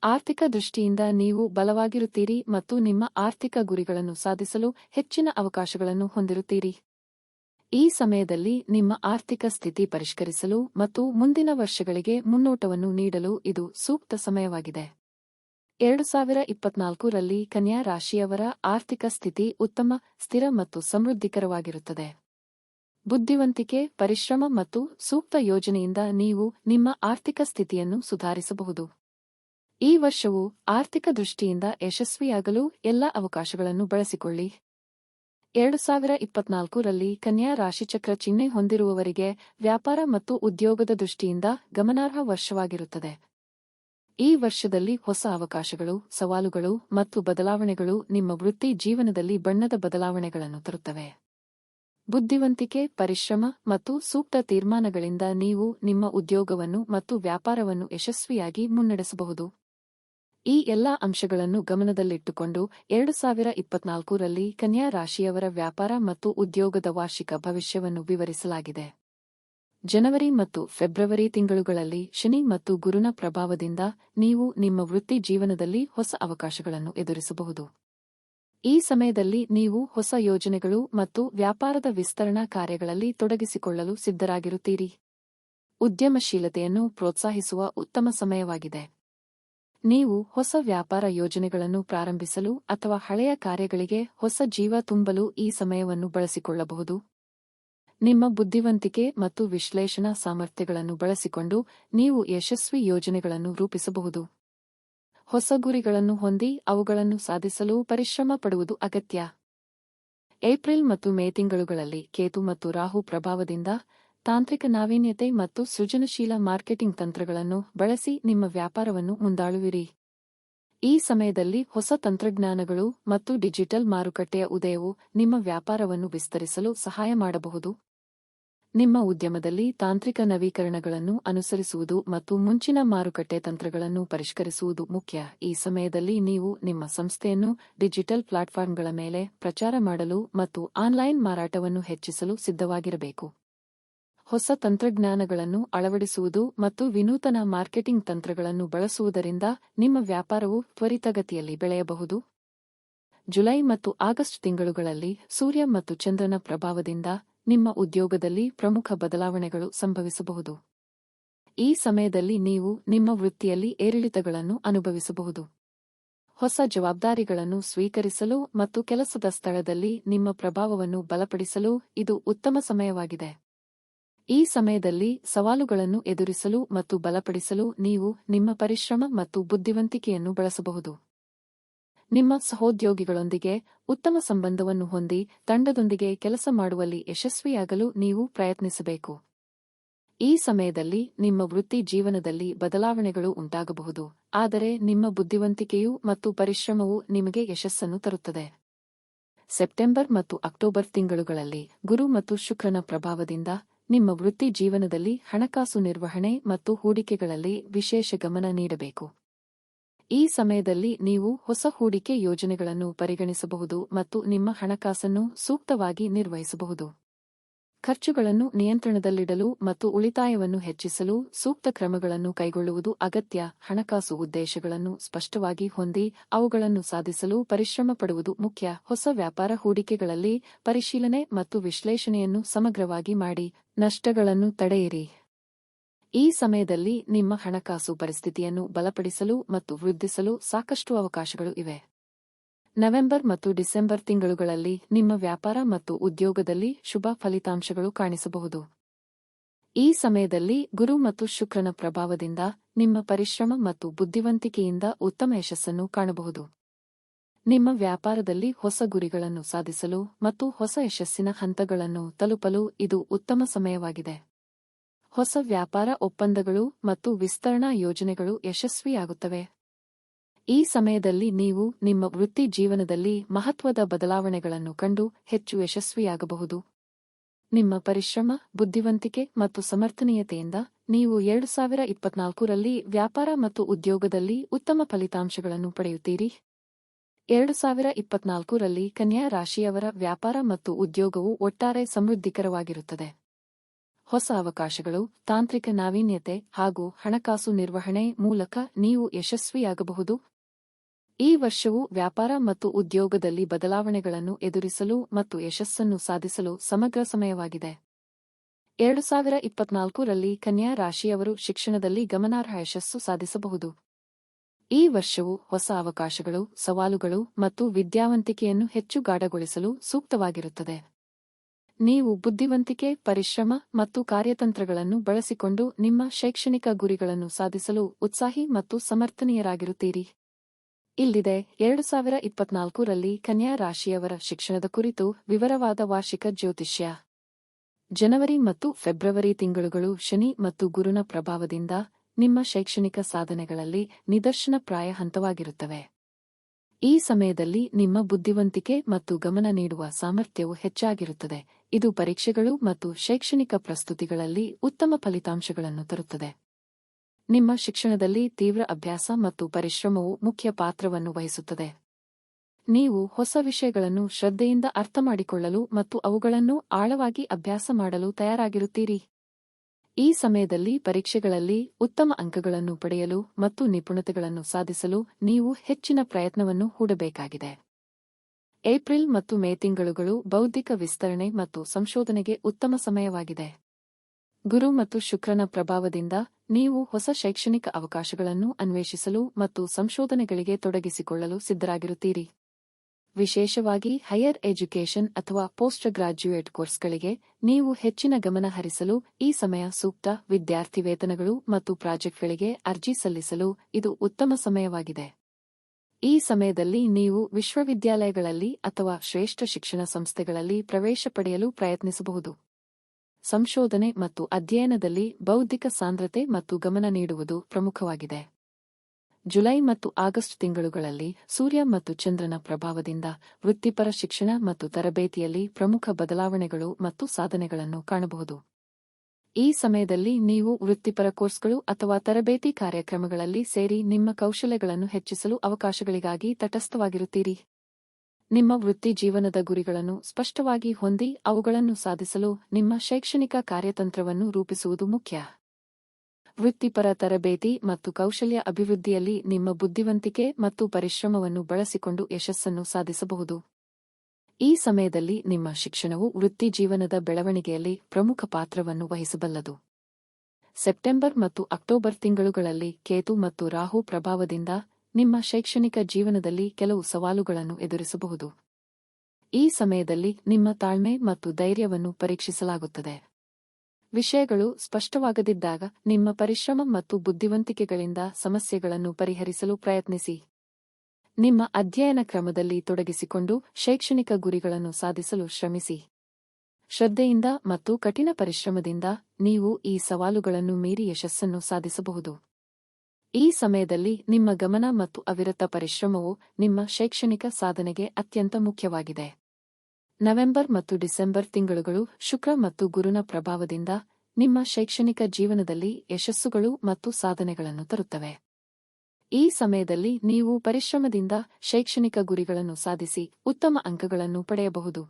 ಆರ್ಥಿಕ ದೃಷ್ಟಿಯಿಂದ ನೀವು ಬಲವಾಗಿರುತ್ತೀರಿ ಮತ್ತು ನಿಮ್ಮ ಆರ್ಥಿಕ ಗುರಿಗಳನ್ನು ಸಾಧಿಸಲು ಹೆಚ್ಚಿನ ಅವಕಾಶಗಳನ್ನು ಹೊಂದಿರುತ್ತೀರಿ. ಈ ಸಮಯದಲ್ಲಿ ನಿಮ್ಮ ಆರ್ಥಿಕ ಸ್ಥಿತಿ ಪರಿಷ್ಕರಿಸಲು ಮತ್ತು ಮುಂದಿನ ವರ್ಷಗಳಿಗೆ ಮುನ್ನೋಟವನ್ನು ನೀಡಲು ಇದು ಸೂಕ್ತ ಸಮಯವಾಗಿದೆ. ಎರಡು ಸಾವಿರ ಇಪ್ಪತ್ನಾಲ್ಕರಲ್ಲಿ ಕನ್ಯಾ ರಾಶಿಯವರ ಆರ್ಥಿಕ ಸ್ಥಿತಿ ಉತ್ತಮ, ಸ್ಥಿರ ಮತ್ತು ಸಮೃದ್ಧಿಕರವಾಗಿರುತ್ತದೆ. ಬುದ್ಧಿವಂತಿಕೆ, ಪರಿಶ್ರಮ ಮತ್ತು ಸೂಕ್ತ ಯೋಜನೆಯಿಂದ ನೀವು ನಿಮ್ಮ ಆರ್ಥಿಕ ಸ್ಥಿತಿಯನ್ನು ಸುಧಾರಿಸಬಹುದು. ಈ ವರ್ಷವು ಆರ್ಥಿಕ ದೃಷ್ಟಿಯಿಂದ ಯಶಸ್ವಿಯಾಗಲು ಎಲ್ಲ ಅವಕಾಶಗಳನ್ನು ಬಳಸಿಕೊಳ್ಳಿ. ಎರಡು ಸಾವಿರ ಇಪ್ಪತ್ನಾಲ್ಕರಲ್ಲಿ ಕನ್ಯಾ ರಾಶಿಚಕ್ರ ಚಿಹ್ನೆ ಹೊಂದಿರುವವರಿಗೆ ವ್ಯಾಪಾರ ಮತ್ತು ಉದ್ಯೋಗದ ದೃಷ್ಟಿಯಿಂದ ಗಮನಾರ್ಹ ವರ್ಷವಾಗಿರುತ್ತದೆ. ಈ ವರ್ಷದಲ್ಲಿ ಹೊಸ ಅವಕಾಶಗಳು, ಸವಾಲುಗಳು ಮತ್ತು ಬದಲಾವಣೆಗಳು ನಿಮ್ಮ ವೃತ್ತಿ ಜೀವನದಲ್ಲಿ ಬಣ್ಣದ ಬದಲಾವಣೆಗಳನ್ನು ತರುತ್ತವೆ. ಬುದ್ಧಿವಂತಿಕೆ, ಪರಿಶ್ರಮ ಮತ್ತು ಸೂಕ್ತ ತೀರ್ಮಾನಗಳಿಂದ ನೀವು ನಿಮ್ಮ ಉದ್ಯೋಗವನ್ನು ಮತ್ತು ವ್ಯಾಪಾರವನ್ನು ಯಶಸ್ವಿಯಾಗಿ ಮುನ್ನಡೆಸಬಹುದು. ಈ ಎಲ್ಲಾ ಅಂಶಗಳನ್ನು ಗಮನದಲ್ಲಿಟ್ಟುಕೊಂಡು ಎರಡು ಸಾವಿರ ಇಪ್ಪತ್ನಾಲ್ಕರಲ್ಲಿ ಕನ್ಯಾ ರಾಶಿಯವರ ವ್ಯಾಪಾರ ಮತ್ತು ಉದ್ಯೋಗದ ವಾರ್ಷಿಕ ಭವಿಷ್ಯವನ್ನು ವಿವರಿಸಲಾಗಿದೆ. ಜನವರಿ ಮತ್ತು ಫೆಬ್ರವರಿ ತಿಂಗಳುಗಳಲ್ಲಿ ಶನಿ ಮತ್ತು ಗುರುನ ಪ್ರಭಾವದಿಂದ ನೀವು ನಿಮ್ಮ ವೃತ್ತಿ ಜೀವನದಲ್ಲಿ ಹೊಸ ಅವಕಾಶಗಳನ್ನು ಎದುರಿಸಬಹುದು. ಈ ಸಮಯದಲ್ಲಿ ನೀವು ಹೊಸ ಯೋಜನೆಗಳು ಮತ್ತು ವ್ಯಾಪಾರದ ವಿಸ್ತರಣಾ ಕಾರ್ಯಗಳಲ್ಲಿ ತೊಡಗಿಸಿಕೊಳ್ಳಲು ಸಿದ್ಧರಾಗಿರುತ್ತೀರಿ. ಉದ್ಯಮಶೀಲತೆಯನ್ನು ಪ್ರೋತ್ಸಾಹಿಸುವ ಉತ್ತಮ ಸಮಯವಾಗಿದೆ. ನೀವು ಹೊಸ ವ್ಯಾಪಾರ ಯೋಜನೆಗಳನ್ನು ಪ್ರಾರಂಭಿಸಲು ಅಥವಾ ಹಳೆಯ ಕಾರ್ಯಗಳಿಗೆ ಹೊಸ ಜೀವ ತುಂಬಲು ಈ ಸಮಯವನ್ನು ಬಳಸಿಕೊಳ್ಳಬಹುದು. ನಿಮ್ಮ ಬುದ್ಧಿವಂತಿಕೆ ಮತ್ತು ವಿಶ್ಲೇಷಣಾ ಸಾಮರ್ಥ್ಯಗಳನ್ನು ಬಳಸಿಕೊಂಡು ನೀವು ಯಶಸ್ವಿ ಯೋಜನೆಗಳನ್ನು ರೂಪಿಸಬಹುದು. ಹೊಸ ಗುರಿಗಳನ್ನು ಹೊಂದಿ ಅವುಗಳನ್ನು ಸಾಧಿಸಲು ಪರಿಶ್ರಮ ಪಡುವುದು ಅಗತ್ಯ. ಏಪ್ರಿಲ್ ಮತ್ತು ಮೇ ತಿಂಗಳುಗಳಲ್ಲಿ ಕೇತು ಮತ್ತು ರಾಹು ಪ್ರಭಾವದಿಂದ ತಾಂತ್ರಿಕ ನಾವೀನ್ಯತೆ ಮತ್ತು ಸೃಜನಶೀಲ ಮಾರ್ಕೆಟಿಂಗ್ ತಂತ್ರಗಳನ್ನು ಬಳಸಿ ನಿಮ್ಮ ವ್ಯಾಪಾರವನ್ನು ಮುಂದಾಳುವಿರಿ. ಈ ಸಮಯದಲ್ಲಿ ಹೊಸ ತಂತ್ರಜ್ಞಾನಗಳು ಮತ್ತು ಡಿಜಿಟಲ್ ಮಾರುಕಟ್ಟೆಯ ಉದಯವು ನಿಮ್ಮ ವ್ಯಾಪಾರವನ್ನು ವಿಸ್ತರಿಸಲು ಸಹಾಯ ಮಾಡಬಹುದು. ನಿಮ್ಮ ಉದ್ಯಮದಲ್ಲಿ ತಾಂತ್ರಿಕ ನವೀಕರಣಗಳನ್ನು ಅನುಸರಿಸುವುದು ಮತ್ತು ಮುಂಚಿನ ಮಾರುಕಟ್ಟೆ ತಂತ್ರಗಳನ್ನು ಪರಿಷ್ಕರಿಸುವುದು ಮುಖ್ಯ. ಈ ಸಮಯದಲ್ಲಿ ನೀವು ನಿಮ್ಮ ಸಂಸ್ಥೆಯನ್ನು ಡಿಜಿಟಲ್ ಪ್ಲಾಟ್ಫಾರ್ಮ್ಗಳ ಮೇಲೆ ಪ್ರಚಾರ ಮಾಡಲು ಮತ್ತು ಆನ್ಲೈನ್ ಮಾರಾಟವನ್ನು ಹೆಚ್ಚಿಸಲು ಸಿದ್ಧವಾಗಿರಬೇಕು. ಹೊಸ ತಂತ್ರಜ್ಞಾನಗಳನ್ನು ಅಳವಡಿಸುವುದು ಮತ್ತು ವಿನೂತನ ಮಾರ್ಕೆಟಿಂಗ್ ತಂತ್ರಗಳನ್ನು ಬಳಸುವುದರಿಂದ ನಿಮ್ಮ ವ್ಯಾಪಾರವು ತ್ವರಿತಗತಿಯಲ್ಲಿ ಬೆಳೆಯಬಹುದು. ಜುಲೈ ಮತ್ತು ಆಗಸ್ಟ್ ತಿಂಗಳುಗಳಲ್ಲಿ ಸೂರ್ಯ ಮತ್ತು ಚಂದ್ರನ ಪ್ರಭಾವದಿಂದ ನಿಮ್ಮ ಉದ್ಯೋಗದಲ್ಲಿ ಪ್ರಮುಖ ಬದಲಾವಣೆಗಳು ಸಂಭವಿಸಬಹುದು. ಈ ಸಮಯದಲ್ಲಿ ನೀವು ನಿಮ್ಮ ವೃತ್ತಿಯಲ್ಲಿ ಏರಿಳಿತಗಳನ್ನು ಅನುಭವಿಸಬಹುದು. ಹೊಸ ಜವಾಬ್ದಾರಿಗಳನ್ನು ಸ್ವೀಕರಿಸಲು ಮತ್ತು ಕೆಲಸದ ಸ್ಥಳದಲ್ಲಿ ನಿಮ್ಮ ಪ್ರಭಾವವನ್ನು ಬಲಪಡಿಸಲು ಇದು ಉತ್ತಮ ಸಮಯವಾಗಿದೆ. ಈ ಸಮಯದಲ್ಲಿ ಸವಾಲುಗಳನ್ನು ಎದುರಿಸಲು ಮತ್ತು ಬಲಪಡಿಸಲು ನೀವು ನಿಮ್ಮ ಪರಿಶ್ರಮ ಮತ್ತು ಬುದ್ಧಿವಂತಿಕೆಯನ್ನು ಬಳಸಬಹುದು. ನಿಮ್ಮ ಸಹೋದ್ಯೋಗಿಗಳೊಂದಿಗೆ ಉತ್ತಮ ಸಂಬಂಧವನ್ನು ಹೊಂದಿ ತಂಡದೊಂದಿಗೆ ಕೆಲಸ ಮಾಡುವಲ್ಲಿ ಯಶಸ್ವಿಯಾಗಲು ನೀವು ಪ್ರಯತ್ನಿಸಬೇಕು. ಈ ಸಮಯದಲ್ಲಿ ನಿಮ್ಮ ವೃತ್ತಿ ಜೀವನದಲ್ಲಿ ಬದಲಾವಣೆಗಳು ಉಂಟಾಗಬಹುದು, ಆದರೆ ನಿಮ್ಮ ಬುದ್ಧಿವಂತಿಕೆಯು ಮತ್ತು ಪರಿಶ್ರಮವು ನಿಮಗೆ ಯಶಸ್ಸನ್ನು ತರುತ್ತದೆ. ಸೆಪ್ಟೆಂಬರ್ ಮತ್ತು ಅಕ್ಟೋಬರ್ ತಿಂಗಳುಗಳಲ್ಲಿ ಗುರು ಮತ್ತು ಶುಕ್ರನ ಪ್ರಭಾವದಿಂದ ನಿಮ್ಮ ವೃತ್ತಿ ಜೀವನದಲ್ಲಿ ಹಣಕಾಸು ನಿರ್ವಹಣೆ ಮತ್ತು ಹೂಡಿಕೆಗಳಲ್ಲಿ ವಿಶೇಷ ಗಮನ ನೀಡಬೇಕು. ಈ ಸಮಯದಲ್ಲಿ ನೀವು ಹೊಸ ಹೂಡಿಕೆ ಯೋಜನೆಗಳನ್ನು ಪರಿಗಣಿಸಬಹುದು ಮತ್ತು ನಿಮ್ಮ ಹಣಕಾಸನ್ನು ಸೂಕ್ತವಾಗಿ ನಿರ್ವಹಿಸಬಹುದು. ಖರ್ಚುಗಳನ್ನು ನಿಯಂತ್ರಣದಲ್ಲಿಡಲು ಮತ್ತು ಉಳಿತಾಯವನ್ನು ಹೆಚ್ಚಿಸಲು ಸೂಕ್ತ ಕ್ರಮಗಳನ್ನು ಕೈಗೊಳ್ಳುವುದು ಅಗತ್ಯ. ಹಣಕಾಸು ಉದ್ದೇಶಗಳನ್ನು ಸ್ಪಷ್ಟವಾಗಿ ಹೊಂದಿ ಅವುಗಳನ್ನು ಸಾಧಿಸಲು ಪರಿಶ್ರಮ ಪಡುವುದು ಮುಖ್ಯ. ಹೊಸ ವ್ಯಾಪಾರ ಹೂಡಿಕೆಗಳಲ್ಲಿ ಪರಿಶೀಲನೆ ಮತ್ತು ವಿಶ್ಲೇಷಣೆಯನ್ನು ಸಮಗ್ರವಾಗಿ ಮಾಡಿ. ನಷ್ಟಗಳನ್ನು ತಡೆಯಿರಿ. ಈ ಸಮಯದಲ್ಲಿ ನಿಮ್ಮ ಹಣಕಾಸು ಪರಿಸ್ಥಿತಿಯನ್ನು ಬಲಪಡಿಸಲು ಮತ್ತು ವೃದ್ಧಿಸಲು ಸಾಕಷ್ಟು ಅವಕಾಶಗಳು ಇವೆ. ನವೆಂಬರ್ ಮತ್ತು ಡಿಸೆಂಬರ್ ತಿಂಗಳುಗಳಲ್ಲಿ ನಿಮ್ಮ ವ್ಯಾಪಾರ ಮತ್ತು ಉದ್ಯೋಗದಲ್ಲಿ ಶುಭ ಫಲಿತಾಂಶಗಳು ಕಾಣಿಸಬಹುದು. ಈ ಸಮಯದಲ್ಲಿ ಗುರು ಮತ್ತು ಶುಕ್ರನ ಪ್ರಭಾವದಿಂದ ನಿಮ್ಮ ಪರಿಶ್ರಮ ಮತ್ತು ಬುದ್ಧಿವಂತಿಕೆಯಿಂದ ಉತ್ತಮ ಯಶಸ್ಸನ್ನು ಕಾಣಬಹುದು. ನಿಮ್ಮ ವ್ಯಾಪಾರದಲ್ಲಿ ಹೊಸ ಗುರಿಗಳನ್ನು ಸಾಧಿಸಲು ಮತ್ತು ಹೊಸ ಯಶಸ್ಸಿನ ಹಂತಗಳನ್ನು ತಲುಪಲು ಇದು ಉತ್ತಮ ಸಮಯವಾಗಿದೆ. ಹೊಸ ವ್ಯಾಪಾರ ಒಪ್ಪಂದಗಳು ಮತ್ತು ವಿಸ್ತರಣಾ ಯೋಜನೆಗಳು ಯಶಸ್ವಿಯಾಗುತ್ತವೆ. ಈ ಸಮಯದಲ್ಲಿ ನೀವು ನಿಮ್ಮ ವೃತ್ತಿ ಜೀವನದಲ್ಲಿ ಮಹತ್ವದ ಬದಲಾವಣೆಗಳನ್ನು ಕಂಡು ಹೆಚ್ಚು ಯಶಸ್ವಿಯಾಗಬಹುದು. ನಿಮ್ಮ ಪರಿಶ್ರಮ, ಬುದ್ಧಿವಂತಿಕೆ ಮತ್ತು ಸಮರ್ಥನೀಯತೆಯಿಂದ ನೀವು ಎರಡು ಸಾವಿರ ಇಪ್ಪತ್ನಾಲ್ಕರಲ್ಲಿ ವ್ಯಾಪಾರ ಮತ್ತು ಉದ್ಯೋಗದಲ್ಲಿ ಉತ್ತಮ ಫಲಿತಾಂಶಗಳನ್ನು ಪಡೆಯುತ್ತೀರಿ. ಎರಡು ಸಾವಿರ ಇಪ್ಪತ್ನಾಲ್ಕರಲ್ಲಿ ಕನ್ಯಾ ರಾಶಿಯವರ ವ್ಯಾಪಾರ ಮತ್ತು ಉದ್ಯೋಗವು ಒಟ್ಟಾರೆ ಸಮೃದ್ಧಿಕರವಾಗಿರುತ್ತದೆ. ಹೊಸ ಅವಕಾಶಗಳು, ತಾಂತ್ರಿಕ ನಾವೀನ್ಯತೆ ಹಾಗೂ ಹಣಕಾಸು ನಿರ್ವಹಣೆ ಮೂಲಕ ನೀವು ಯಶಸ್ವಿಯಾಗಬಹುದು. ಈ ವರ್ಷವು ವ್ಯಾಪಾರ ಮತ್ತು ಉದ್ಯೋಗದಲ್ಲಿ ಬದಲಾವಣೆಗಳನ್ನು ಎದುರಿಸಲು ಮತ್ತು ಯಶಸ್ಸನ್ನು ಸಾಧಿಸಲು ಸಮಗ್ರ ಸಮಯವಾಗಿದೆ. ಎರಡು ಸಾವಿರ ಇಪ್ಪತ್ನಾಲ್ಕರಲ್ಲಿ ಕನ್ಯಾ ರಾಶಿಯವರು ಶಿಕ್ಷಣದಲ್ಲಿ ಗಮನಾರ್ಹ ಯಶಸ್ಸು ಸಾಧಿಸಬಹುದು. ಈ ವರ್ಷವು ಹೊಸ ಅವಕಾಶಗಳು, ಸವಾಲುಗಳು ಮತ್ತು ವಿದ್ಯಾವಂತಿಕೆಯನ್ನು ಹೆಚ್ಚು ಗಾಢಗೊಳಿಸಲು ಸೂಕ್ತವಾಗಿರುತ್ತದೆ. ನೀವು ಬುದ್ಧಿವಂತಿಕೆ, ಪರಿಶ್ರಮ ಮತ್ತು ಕಾರ್ಯತಂತ್ರಗಳನ್ನು ಬಳಸಿಕೊಂಡು ನಿಮ್ಮ ಶೈಕ್ಷಣಿಕ ಗುರಿಗಳನ್ನು ಸಾಧಿಸಲು ಉತ್ಸಾಹಿ ಮತ್ತು ಸಮರ್ಥನೀಯರಾಗಿರುತ್ತೀರಿ. ಇಲ್ಲಿದೆ, ಎರಡು ಸಾವಿರ ಇಪ್ಪತ್ನಾಲ್ಕರಲ್ಲಿ ಕನ್ಯಾ ರಾಶಿಯವರ ಶಿಕ್ಷಣದ ಕುರಿತು ವಿವರವಾದ ವಾರ್ಷಿಕ ಜ್ಯೋತಿಷ್ಯ. ಜನವರಿ ಮತ್ತು ಫೆಬ್ರವರಿ ತಿಂಗಳುಗಳು ಶನಿ ಮತ್ತು ಗುರುನ ಪ್ರಭಾವದಿಂದ ನಿಮ್ಮ ಶೈಕ್ಷಣಿಕ ಸಾಧನೆಗಳಲ್ಲಿ ನಿದರ್ಶನಪ್ರಾಯ ಹಂತವಾಗಿರುತ್ತವೆ. ಈ ಸಮಯದಲ್ಲಿ ನಿಮ್ಮ ಬುದ್ಧಿವಂತಿಕೆ ಮತ್ತು ಗಮನ ನೀಡುವ ಸಾಮರ್ಥ್ಯವು ಹೆಚ್ಚಾಗಿರುತ್ತದೆ. ಇದು ಪರೀಕ್ಷೆಗಳು ಮತ್ತು ಶೈಕ್ಷಣಿಕ ಪ್ರಸ್ತುತಿಗಳಲ್ಲಿ ಉತ್ತಮ ಫಲಿತಾಂಶಗಳನ್ನು ತರುತ್ತದೆ. ನಿಮ್ಮ ಶಿಕ್ಷಣದಲ್ಲಿ ತೀವ್ರ ಅಭ್ಯಾಸ ಮತ್ತು ಪರಿಶ್ರಮವು ಮುಖ್ಯ ಪಾತ್ರವನ್ನು ವಹಿಸುತ್ತದೆ. ನೀವು ಹೊಸ ವಿಷಯಗಳನ್ನು ಶ್ರದ್ಧೆಯಿಂದ ಅರ್ಥಮಾಡಿಕೊಳ್ಳಲು ಮತ್ತು ಅವುಗಳನ್ನು ಆಳವಾಗಿ ಅಭ್ಯಾಸ ಮಾಡಲು ತಯಾರಾಗಿರುತ್ತೀರಿ. ಈ ಸಮಯದಲ್ಲಿ ಪರೀಕ್ಷೆಗಳಲ್ಲಿ ಉತ್ತಮ ಅಂಕಗಳನ್ನು ಪಡೆಯಲು ಮತ್ತು ನಿಪುಣತೆಗಳನ್ನು ಸಾಧಿಸಲು ನೀವು ಹೆಚ್ಚಿನ ಪ್ರಯತ್ನವನ್ನು ಹೂಡಬೇಕಾಗಿದೆ. ಏಪ್ರಿಲ್ ಮತ್ತು ಮೇ ತಿಂಗಳುಗಳು ಬೌದ್ಧಿಕ ವಿಸ್ತರಣೆ ಮತ್ತು ಸಂಶೋಧನೆಗೆ ಉತ್ತಮ ಸಮಯವಾಗಿದೆ. ಗುರು ಮತ್ತು ಶುಕ್ರನ ಪ್ರಭಾವದಿಂದ ನೀವು ಹೊಸ ಶೈಕ್ಷಣಿಕ ಅವಕಾಶಗಳನ್ನು ಅನ್ವೇಷಿಸಲು ಮತ್ತು ಸಂಶೋಧನೆಗಳಿಗೆ ತೊಡಗಿಸಿಕೊಳ್ಳಲು ಸಿದ್ಧರಾಗಿರುತ್ತೀರಿ. ವಿಶೇಷವಾಗಿ ಹೈಯರ್ ಎಜುಕೇಷನ್ ಅಥವಾ ಪೋಸ್ಟ್ ಗ್ರಾಜ್ಯುಯೇಟ್ ಕೋರ್ಸ್ಗಳಿಗೆ ನೀವು ಹೆಚ್ಚಿನ ಗಮನ ಹರಿಸಲು ಈ ಸಮಯ ಸೂಕ್ತ ವಿದ್ಯಾರ್ಥಿ ವೇತನಗಳು ಮತ್ತು ಪ್ರಾಜೆಕ್ಟ್ಗಳಿಗೆ ಅರ್ಜಿ ಸಲ್ಲಿಸಲು ಇದು ಉತ್ತಮ ಸಮಯವಾಗಿದೆ. ಈ ಸಮಯದಲ್ಲಿ ನೀವು ವಿಶ್ವವಿದ್ಯಾಲಯಗಳಲ್ಲಿ ಅಥವಾ ಶ್ರೇಷ್ಠ ಶಿಕ್ಷಣ ಸಂಸ್ಥೆಗಳಲ್ಲಿ ಪ್ರವೇಶ ಪಡೆಯಲು ಪ್ರಯತ್ನಿಸಬಹುದು. ಸಂಶೋಧನೆ ಮತ್ತು ಅಧ್ಯಯನದಲ್ಲಿ ಬೌದ್ಧಿಕ ಸಾಂದ್ರತೆ ಮತ್ತು ಗಮನ ನೀಡುವುದು ಪ್ರಮುಖವಾಗಿದೆ. ಜುಲೈ ಮತ್ತು ಆಗಸ್ಟ್ ತಿಂಗಳುಗಳಲ್ಲಿ ಸೂರ್ಯ ಮತ್ತು ಚಂದ್ರನ ಪ್ರಭಾವದಿಂದ ವೃತ್ತಿಪರ ಶಿಕ್ಷಣ ಮತ್ತು ತರಬೇತಿಯಲ್ಲಿ ಪ್ರಮುಖ ಬದಲಾವಣೆಗಳು ಮತ್ತು ಸಾಧನೆಗಳನ್ನು ಕಾಣಬಹುದು. ಈ ಸಮಯದಲ್ಲಿ ನೀವು ವೃತ್ತಿಪರ ಕೋರ್ಸ್ಗಳು ಅಥವಾ ತರಬೇತಿ ಕಾರ್ಯಕ್ರಮಗಳಲ್ಲಿ ಸೇರಿ ನಿಮ್ಮ ಕೌಶಲ್ಯಗಳನ್ನು ಹೆಚ್ಚಿಸಲು ಅವಕಾಶಗಳಿಗಾಗಿ ತಟಸ್ಥವಾಗಿರುತ್ತೀರಿ. ನಿಮ್ಮ ವೃತ್ತಿ ಜೀವನದ ಗುರಿಗಳನ್ನು ಸ್ಪಷ್ಟವಾಗಿ ಹೊಂದಿ ಅವುಗಳನ್ನು ಸಾಧಿಸಲು ನಿಮ್ಮ ಶೈಕ್ಷಣಿಕ ಕಾರ್ಯತಂತ್ರವನ್ನು ರೂಪಿಸುವುದು ಮುಖ್ಯ. ವೃತ್ತಿಪರ ತರಬೇತಿ ಮತ್ತು ಕೌಶಲ್ಯ ಅಭಿವೃದ್ಧಿಯಲ್ಲಿ ನಿಮ್ಮ ಬುದ್ಧಿವಂತಿಕೆ ಮತ್ತು ಪರಿಶ್ರಮವನ್ನು ಬಳಸಿಕೊಂಡು ಯಶಸ್ಸನ್ನು ಸಾಧಿಸಬಹುದು. ಈ ಸಮಯದಲ್ಲಿ ನಿಮ್ಮ ಶಿಕ್ಷಣವು ವೃತ್ತಿ ಜೀವನದ ಬೆಳವಣಿಗೆಯಲ್ಲಿ ಪ್ರಮುಖ ಪಾತ್ರವನ್ನು ವಹಿಸಬಲ್ಲದು. ಸೆಪ್ಟೆಂಬರ್ ಮತ್ತು ಅಕ್ಟೋಬರ್ ತಿಂಗಳುಗಳಲ್ಲಿ ಕೇತು ಮತ್ತು ರಾಹು ಪ್ರಭಾವದಿಂದ ನಿಮ್ಮ ಶೈಕ್ಷಣಿಕ ಜೀವನದಲ್ಲಿ ಕೆಲವು ಸವಾಲುಗಳನ್ನು ಎದುರಿಸಬಹುದು. ಈ ಸಮಯದಲ್ಲಿ ನಿಮ್ಮ ತಾಳ್ಮೆ ಮತ್ತು ಧೈರ್ಯವನ್ನು ಪರೀಕ್ಷಿಸಲಾಗುತ್ತದೆ. ವಿಷಯಗಳು ಸ್ಪಷ್ಟವಾಗದಿದ್ದಾಗ ನಿಮ್ಮ ಪರಿಶ್ರಮ ಮತ್ತು ಬುದ್ಧಿವಂತಿಕೆಗಳಿಂದ ಸಮಸ್ಯೆಗಳನ್ನು ಪರಿಹರಿಸಲು ಪ್ರಯತ್ನಿಸಿ. ನಿಮ್ಮ ಅಧ್ಯಯನ ಕ್ರಮದಲ್ಲಿ ತೊಡಗಿಸಿಕೊಂಡು ಶೈಕ್ಷಣಿಕ ಗುರಿಗಳನ್ನು ಸಾಧಿಸಲು ಶ್ರಮಿಸಿ. ಶ್ರದ್ಧೆಯಿಂದ ಮತ್ತು ಕಠಿಣ ಪರಿಶ್ರಮದಿಂದ ನೀವು ಈ ಸವಾಲುಗಳನ್ನು ಮೀರಿ ಯಶಸ್ಸನ್ನು ಸಾಧಿಸಬಹುದು. ಈ ಸಮಯದಲ್ಲಿ ನಿಮ್ಮ ಗಮನ ಮತ್ತು ಅವಿರತ ಪರಿಶ್ರಮವು ನಿಮ್ಮ ಶೈಕ್ಷಣಿಕ ಸಾಧನೆಗೆ ಅತ್ಯಂತ ಮುಖ್ಯವಾಗಿದೆ. ನವೆಂಬರ್ ಮತ್ತು ಡಿಸೆಂಬರ್ ತಿಂಗಳುಗಳು ಶುಕ್ರ ಮತ್ತು ಗುರುನ ಪ್ರಭಾವದಿಂದ ನಿಮ್ಮ ಶೈಕ್ಷಣಿಕ ಜೀವನದಲ್ಲಿ ಯಶಸ್ಸುಗಳು ಮತ್ತು ಸಾಧನೆಗಳನ್ನು ತರುತ್ತವೆ. ಈ ಸಮಯದಲ್ಲಿ ನೀವು ಪರಿಶ್ರಮದಿಂದ ಶೈಕ್ಷಣಿಕ ಗುರಿಗಳನ್ನು ಸಾಧಿಸಿ ಉತ್ತಮ ಅಂಕಗಳನ್ನು ಪಡೆಯಬಹುದು.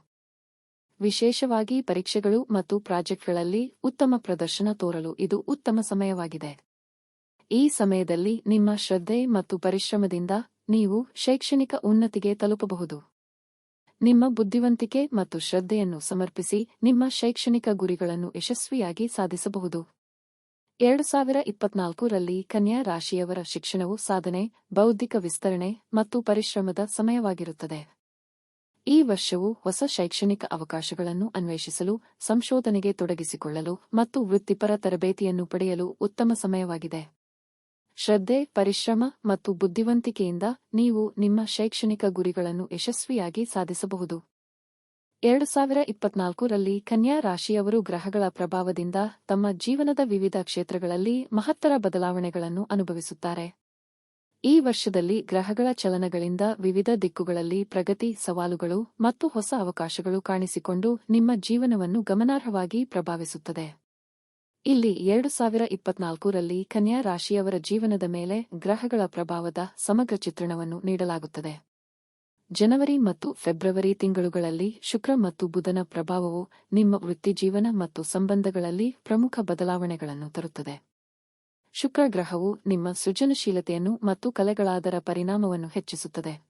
ವಿಶೇಷವಾಗಿ ಪರೀಕ್ಷೆಗಳು ಮತ್ತು ಪ್ರಾಜೆಕ್ಟ್ಗಳಲ್ಲಿ ಉತ್ತಮ ಪ್ರದರ್ಶನ ತೋರಲು ಇದು ಉತ್ತಮ ಸಮಯವಾಗಿದೆ. ಈ ಸಮಯದಲ್ಲಿ ನಿಮ್ಮ ಶ್ರದ್ಧೆ ಮತ್ತು ಪರಿಶ್ರಮದಿಂದ ನೀವು ಶೈಕ್ಷಣಿಕ ಉನ್ನತಿಗೆ ತಲುಪಬಹುದು. ನಿಮ್ಮ ಬುದ್ಧಿವಂತಿಕೆ ಮತ್ತು ಶ್ರದ್ಧೆಯನ್ನು ಸಮರ್ಪಿಸಿ ನಿಮ್ಮ ಶೈಕ್ಷಣಿಕ ಗುರಿಗಳನ್ನು ಯಶಸ್ವಿಯಾಗಿ ಸಾಧಿಸಬಹುದು. ಎರಡು ಸಾವಿರ ಇಪ್ಪತ್ನಾಲ್ಕರಲ್ಲಿ ಕನ್ಯಾ ರಾಶಿಯವರ ಶಿಕ್ಷಣವು ಸಾಧನೆ, ಬೌದ್ಧಿಕ ವಿಸ್ತರಣೆ ಮತ್ತು ಪರಿಶ್ರಮದ ಸಮಯವಾಗಿರುತ್ತದೆ. ಈ ವರ್ಷವು ಹೊಸ ಶೈಕ್ಷಣಿಕ ಅವಕಾಶಗಳನ್ನು ಅನ್ವೇಷಿಸಲು, ಸಂಶೋಧನೆಗೆ ತೊಡಗಿಸಿಕೊಳ್ಳಲು ಮತ್ತು ವೃತ್ತಿಪರ ತರಬೇತಿಯನ್ನು ಪಡೆಯಲು ಉತ್ತಮ ಸಮಯವಾಗಿದೆ. ಶ್ರದ್ಧೆ, ಪರಿಶ್ರಮ ಮತ್ತು ಬುದ್ಧಿವಂತಿಕೆಯಿಂದ ನೀವು ನಿಮ್ಮ ಶೈಕ್ಷಣಿಕ ಗುರಿಗಳನ್ನು ಯಶಸ್ವಿಯಾಗಿ ಸಾಧಿಸಬಹುದು. ಎರಡು ಸಾವಿರ ಇಪ್ಪತ್ನಾಲ್ಕರಲ್ಲಿ ಕನ್ಯಾ ರಾಶಿಯವರು ಗ್ರಹಗಳ ಪ್ರಭಾವದಿಂದ ತಮ್ಮ ಜೀವನದ ವಿವಿಧ ಕ್ಷೇತ್ರಗಳಲ್ಲಿ ಮಹತ್ತರ ಬದಲಾವಣೆಗಳನ್ನು ಅನುಭವಿಸುತ್ತಾರೆ. ಈ ವರ್ಷದಲ್ಲಿ ಗ್ರಹಗಳ ಚಲನಗಳಿಂದ ವಿವಿಧ ದಿಕ್ಕುಗಳಲ್ಲಿ ಪ್ರಗತಿ, ಸವಾಲುಗಳು ಮತ್ತು ಹೊಸ ಅವಕಾಶಗಳು ಕಾಣಿಸಿಕೊಂಡು ನಿಮ್ಮ ಜೀವನವನ್ನು ಗಮನಾರ್ಹವಾಗಿ ಪ್ರಭಾವಿಸುತ್ತದೆ. ಇಲ್ಲಿ ಎರಡು ಸಾವಿರ ಇಪ್ಪತ್ನಾಲ್ಕರಲ್ಲಿ ಕನ್ಯಾ ರಾಶಿಯವರ ಜೀವನದ ಮೇಲೆ ಗ್ರಹಗಳ ಪ್ರಭಾವದ ಸಮಗ್ರ ಚಿತ್ರಣವನ್ನು ನೀಡಲಾಗುತ್ತದೆ. ಜನವರಿ ಮತ್ತು ಫೆಬ್ರವರಿ ತಿಂಗಳುಗಳಲ್ಲಿ ಶುಕ್ರ ಮತ್ತು ಬುಧನ ಪ್ರಭಾವವು ನಿಮ್ಮ ವೃತ್ತಿಜೀವನ ಮತ್ತು ಸಂಬಂಧಗಳಲ್ಲಿ ಪ್ರಮುಖ ಬದಲಾವಣೆಗಳನ್ನು ತರುತ್ತದೆ. ಶುಕ್ರ ಗ್ರಹವು ನಿಮ್ಮ ಸೃಜನಶೀಲತೆಯನ್ನು ಮತ್ತು ಕಲೆಗಳಾದರ ಪರಿಣಾಮವನ್ನು ಹೆಚ್ಚಿಸುತ್ತದೆ.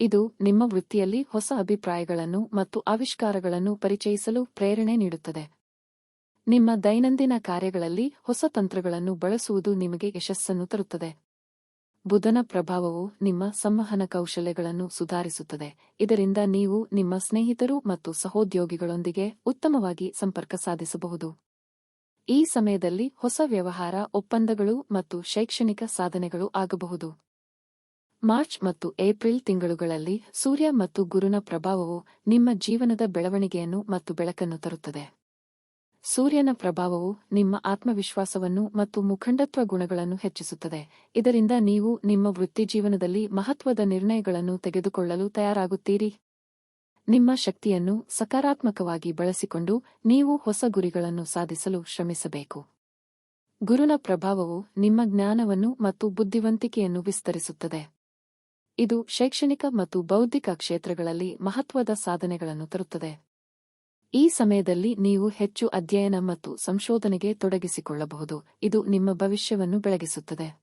ಇದು ನಿಮ್ಮ ವೃತ್ತಿಯಲ್ಲಿ ಹೊಸ ಅಭಿಪ್ರಾಯಗಳನ್ನು ಮತ್ತು ಆವಿಷ್ಕಾರಗಳನ್ನು ಪರಿಚಯಿಸಲು ಪ್ರೇರಣೆ ನೀಡುತ್ತದೆ. ನಿಮ್ಮ ದೈನಂದಿನ ಕಾರ್ಯಗಳಲ್ಲಿ ಹೊಸ ತಂತ್ರಗಳನ್ನು ಬಳಸುವುದು ನಿಮಗೆ ಯಶಸ್ಸನ್ನು ತರುತ್ತದೆ. ಬುಧನ ಪ್ರಭಾವವು ನಿಮ್ಮ ಸಂವಹನ ಕೌಶಲ್ಯಗಳನ್ನು ಸುಧಾರಿಸುತ್ತದೆ. ಇದರಿಂದ ನೀವು ನಿಮ್ಮ ಸ್ನೇಹಿತರು ಮತ್ತು ಸಹೋದ್ಯೋಗಿಗಳೊಂದಿಗೆ ಉತ್ತಮವಾಗಿ ಸಂಪರ್ಕ ಸಾಧಿಸಬಹುದು. ಈ ಸಮಯದಲ್ಲಿ ಹೊಸ ವ್ಯವಹಾರ, ಒಪ್ಪಂದಗಳು ಮತ್ತು ಶೈಕ್ಷಣಿಕ ಸಾಧನೆಗಳು ಆಗಬಹುದು. ಮಾರ್ಚ್ ಮತ್ತು ಏಪ್ರಿಲ್ ತಿಂಗಳುಗಳಲ್ಲಿ ಸೂರ್ಯ ಮತ್ತು ಗುರುನ ಪ್ರಭಾವವು ನಿಮ್ಮ ಜೀವನದ ಬೆಳವಣಿಗೆಯನ್ನು ಮತ್ತು ಬೆಳಕನ್ನು ತರುತ್ತದೆ. ಸೂರ್ಯನ ಪ್ರಭಾವವು ನಿಮ್ಮ ಆತ್ಮವಿಶ್ವಾಸವನ್ನು ಮತ್ತು ಮುಖಂಡತ್ವ ಗುಣಗಳನ್ನು ಹೆಚ್ಚಿಸುತ್ತದೆ. ಇದರಿಂದ ನೀವು ನಿಮ್ಮ ವೃತ್ತಿಜೀವನದಲ್ಲಿ ಮಹತ್ವದ ನಿರ್ಣಯಗಳನ್ನು ತೆಗೆದುಕೊಳ್ಳಲು ತಯಾರಾಗುತ್ತೀರಿ. ನಿಮ್ಮ ಶಕ್ತಿಯನ್ನು ಸಕಾರಾತ್ಮಕವಾಗಿ ಬಳಸಿಕೊಂಡು ನೀವು ಹೊಸ ಗುರಿಗಳನ್ನು ಸಾಧಿಸಲು ಶ್ರಮಿಸಬೇಕು. ಗುರುನ ಪ್ರಭಾವವು ನಿಮ್ಮ ಜ್ಞಾನವನ್ನು ಮತ್ತು ಬುದ್ಧಿವಂತಿಕೆಯನ್ನು ವಿಸ್ತರಿಸುತ್ತದೆ. ಇದು ಶೈಕ್ಷಣಿಕ ಮತ್ತು ಬೌದ್ಧಿಕ ಕ್ಷೇತ್ರಗಳಲ್ಲಿ ಮಹತ್ವದ ಸಾಧನೆಗಳನ್ನು ತರುತ್ತದೆ. ಈ ಸಮಯದಲ್ಲಿ ನೀವು ಹೆಚ್ಚು ಅಧ್ಯಯನ ಮತ್ತು ಸಂಶೋಧನೆಗೆ ತೊಡಗಿಸಿಕೊಳ್ಳಬಹುದು. ಇದು ನಿಮ್ಮ ಭವಿಷ್ಯವನ್ನು ಬೆಳಗಿಸುತ್ತದೆ.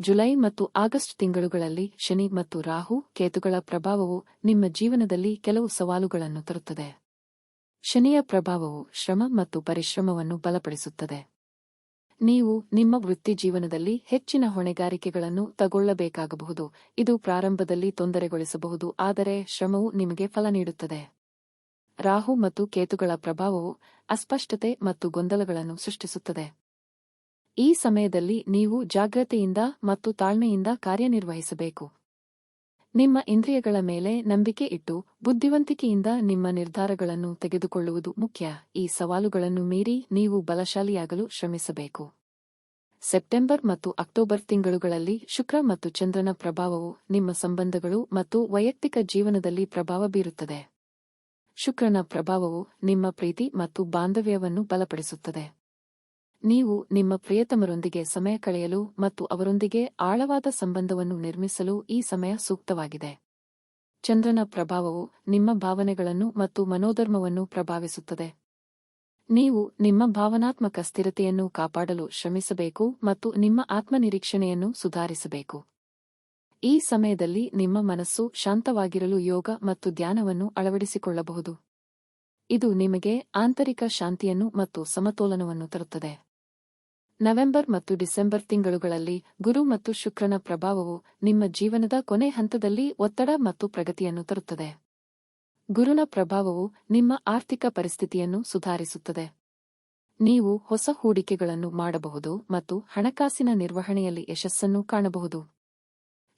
ಜುಲೈ ಮತ್ತು ಆಗಸ್ಟ್ ತಿಂಗಳುಗಳಲ್ಲಿ ಶನಿ ಮತ್ತು ರಾಹು ಕೇತುಗಳ ಪ್ರಭಾವವು ನಿಮ್ಮ ಜೀವನದಲ್ಲಿ ಕೆಲವು ಸವಾಲುಗಳನ್ನು ತರುತ್ತದೆ. ಶನಿಯ ಪ್ರಭಾವವು ಶ್ರಮ ಮತ್ತು ಪರಿಶ್ರಮವನ್ನು ಬಲಪಡಿಸುತ್ತದೆ. ನೀವು ನಿಮ್ಮ ವೃತ್ತಿ ಜೀವನದಲ್ಲಿ ಹೆಚ್ಚಿನ ಹೊಣೆಗಾರಿಕೆಗಳನ್ನು ತಗೊಳ್ಳಬೇಕಾಗಬಹುದು. ಇದು ಪ್ರಾರಂಭದಲ್ಲಿ ತೊಂದರೆಗೊಳಿಸಬಹುದು, ಆದರೆ ಶ್ರಮವು ನಿಮಗೆ ಫಲ ನೀಡುತ್ತದೆ. ರಾಹು ಮತ್ತು ಕೇತುಗಳ ಪ್ರಭಾವವು ಅಸ್ಪಷ್ಟತೆ ಮತ್ತು ಗೊಂದಲಗಳನ್ನು ಸೃಷ್ಟಿಸುತ್ತದೆ. ಈ ಸಮಯದಲ್ಲಿ ನೀವು ಜಾಗ್ರತೆಯಿಂದ ಮತ್ತು ತಾಳ್ಮೆಯಿಂದ ಕಾರ್ಯನಿರ್ವಹಿಸಬೇಕು. ನಿಮ್ಮ ಇಂದ್ರಿಯಗಳ ಮೇಲೆ ನಂಬಿಕೆ ಇಟ್ಟು ಬುದ್ಧಿವಂತಿಕೆಯಿಂದ ನಿಮ್ಮ ನಿರ್ಧಾರಗಳನ್ನು ತೆಗೆದುಕೊಳ್ಳುವುದು ಮುಖ್ಯ. ಈ ಸವಾಲುಗಳನ್ನು ಮೀರಿ ನೀವು ಬಲಶಾಲಿಯಾಗಲು ಶ್ರಮಿಸಬೇಕು. ಸೆಪ್ಟೆಂಬರ್ ಮತ್ತು ಅಕ್ಟೋಬರ್ ತಿಂಗಳುಗಳಲ್ಲಿ ಶುಕ್ರ ಮತ್ತು ಚಂದ್ರನ ಪ್ರಭಾವವು ನಿಮ್ಮ ಸಂಬಂಧಗಳು ಮತ್ತು ವೈಯಕ್ತಿಕ ಜೀವನದಲ್ಲಿ ಪ್ರಭಾವ ಬೀರುತ್ತದೆ. ಶುಕ್ರನ ಪ್ರಭಾವವು ನಿಮ್ಮ ಪ್ರೀತಿ ಮತ್ತು ಬಾಂಧವ್ಯವನ್ನು ಬಲಪಡಿಸುತ್ತದೆ. ನೀವು ನಿಮ್ಮ ಪ್ರಿಯತಮರೊಂದಿಗೆ ಸಮಯ ಕಳೆಯಲು ಮತ್ತು ಅವರೊಂದಿಗೆ ಆಳವಾದ ಸಂಬಂಧವನ್ನು ನಿರ್ಮಿಸಲು ಈ ಸಮಯ ಸೂಕ್ತವಾಗಿದೆ. ಚಂದ್ರನ ಪ್ರಭಾವವು ನಿಮ್ಮ ಭಾವನೆಗಳನ್ನು ಮತ್ತು ಮನೋಧರ್ಮವನ್ನು ಪ್ರಭಾವಿಸುತ್ತದೆ. ನೀವು ನಿಮ್ಮ ಭಾವನಾತ್ಮಕ ಸ್ಥಿರತೆಯನ್ನು ಕಾಪಾಡಲು ಶ್ರಮಿಸಬೇಕು ಮತ್ತು ನಿಮ್ಮ ಆತ್ಮನಿರೀಕ್ಷಣೆಯನ್ನು ಸುಧಾರಿಸಬೇಕು. ಈ ಸಮಯದಲ್ಲಿ ನಿಮ್ಮ ಮನಸ್ಸು ಶಾಂತವಾಗಿರಲು ಯೋಗ ಮತ್ತು ಧ್ಯಾನವನ್ನು ಅಳವಡಿಸಿಕೊಳ್ಳಬಹುದು. ಇದು ನಿಮಗೆ ಆಂತರಿಕ ಶಾಂತಿಯನ್ನು ಮತ್ತು ಸಮತೋಲನವನ್ನು ತರುತ್ತದೆ. ನವೆಂಬರ್ ಮತ್ತು ಡಿಸೆಂಬರ್ ತಿಂಗಳುಗಳಲ್ಲಿ ಗುರು ಮತ್ತು ಶುಕ್ರನ ಪ್ರಭಾವವು ನಿಮ್ಮ ಜೀವನದ ಕೊನೆ ಹಂತದಲ್ಲಿ ಒತ್ತಡ ಮತ್ತು ಪ್ರಗತಿಯನ್ನು ತರುತ್ತದೆ. ಗುರುನ ಪ್ರಭಾವವು ನಿಮ್ಮ ಆರ್ಥಿಕ ಪರಿಸ್ಥಿತಿಯನ್ನು ಸುಧಾರಿಸುತ್ತದೆ. ನೀವು ಹೊಸ ಹೂಡಿಕೆಗಳನ್ನು ಮಾಡಬಹುದು ಮತ್ತು ಹಣಕಾಸಿನ ನಿರ್ವಹಣೆಯಲ್ಲಿ ಯಶಸ್ಸನ್ನು ಕಾಣಬಹುದು.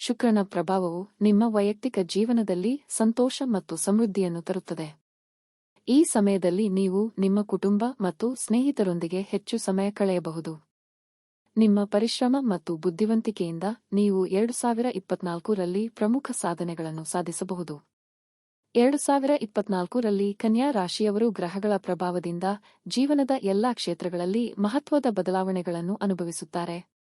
ಶುಕ್ರನ ಪ್ರಭಾವವು ನಿಮ್ಮ ವೈಯಕ್ತಿಕ ಜೀವನದಲ್ಲಿ ಸಂತೋಷ ಮತ್ತು ಸಮೃದ್ಧಿಯನ್ನು ತರುತ್ತದೆ. ಈ ಸಮಯದಲ್ಲಿ ನೀವು ನಿಮ್ಮ ಕುಟುಂಬ ಮತ್ತು ಸ್ನೇಹಿತರೊಂದಿಗೆ ಹೆಚ್ಚು ಸಮಯ ಕಳೆಯಬಹುದು. ನಿಮ್ಮ ಪರಿಶ್ರಮ ಮತ್ತು ಬುದ್ಧಿವಂತಿಕೆಯಿಂದ ನೀವು ಎರಡು ಸಾವಿರ ಇಪ್ಪತ್ನಾಲ್ಕರಲ್ಲಿ ಪ್ರಮುಖ ಸಾಧನೆಗಳನ್ನು ಸಾಧಿಸಬಹುದು. ಎರಡು ಸಾವಿರ ಇಪ್ಪತ್ನಾಲ್ಕರಲ್ಲಿ ಕನ್ಯಾ ರಾಶಿಯವರು ಗ್ರಹಗಳ ಪ್ರಭಾವದಿಂದ ಜೀವನದ ಎಲ್ಲಾ ಕ್ಷೇತ್ರಗಳಲ್ಲಿ ಮಹತ್ವದ ಬದಲಾವಣೆಗಳನ್ನು ಅನುಭವಿಸುತ್ತಾರೆ.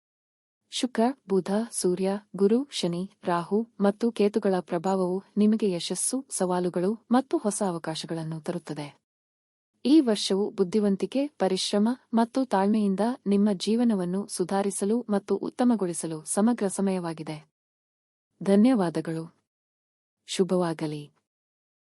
ಶುಕ್ರ, ಬುಧ, ಸೂರ್ಯ, ಗುರು, ಶನಿ, ರಾಹು ಮತ್ತು ಕೇತುಗಳ ಪ್ರಭಾವವು ನಿಮಗೆ ಯಶಸ್ಸು, ಸವಾಲುಗಳು ಮತ್ತು ಹೊಸ ಅವಕಾಶಗಳನ್ನು ತರುತ್ತದೆ. ಈ ವರ್ಷವು ಬುದ್ಧಿವಂತಿಕೆ, ಪರಿಶ್ರಮ ಮತ್ತು ತಾಳ್ಮೆಯಿಂದ ನಿಮ್ಮ ಜೀವನವನ್ನು ಸುಧಾರಿಸಲು ಮತ್ತು ಉತ್ತಮಗೊಳಿಸಲು ಸಮಗ್ರ ಸಮಯವಾಗಿದೆ. ಧನ್ಯವಾದಗಳು. ಶುಭವಾಗಲಿ.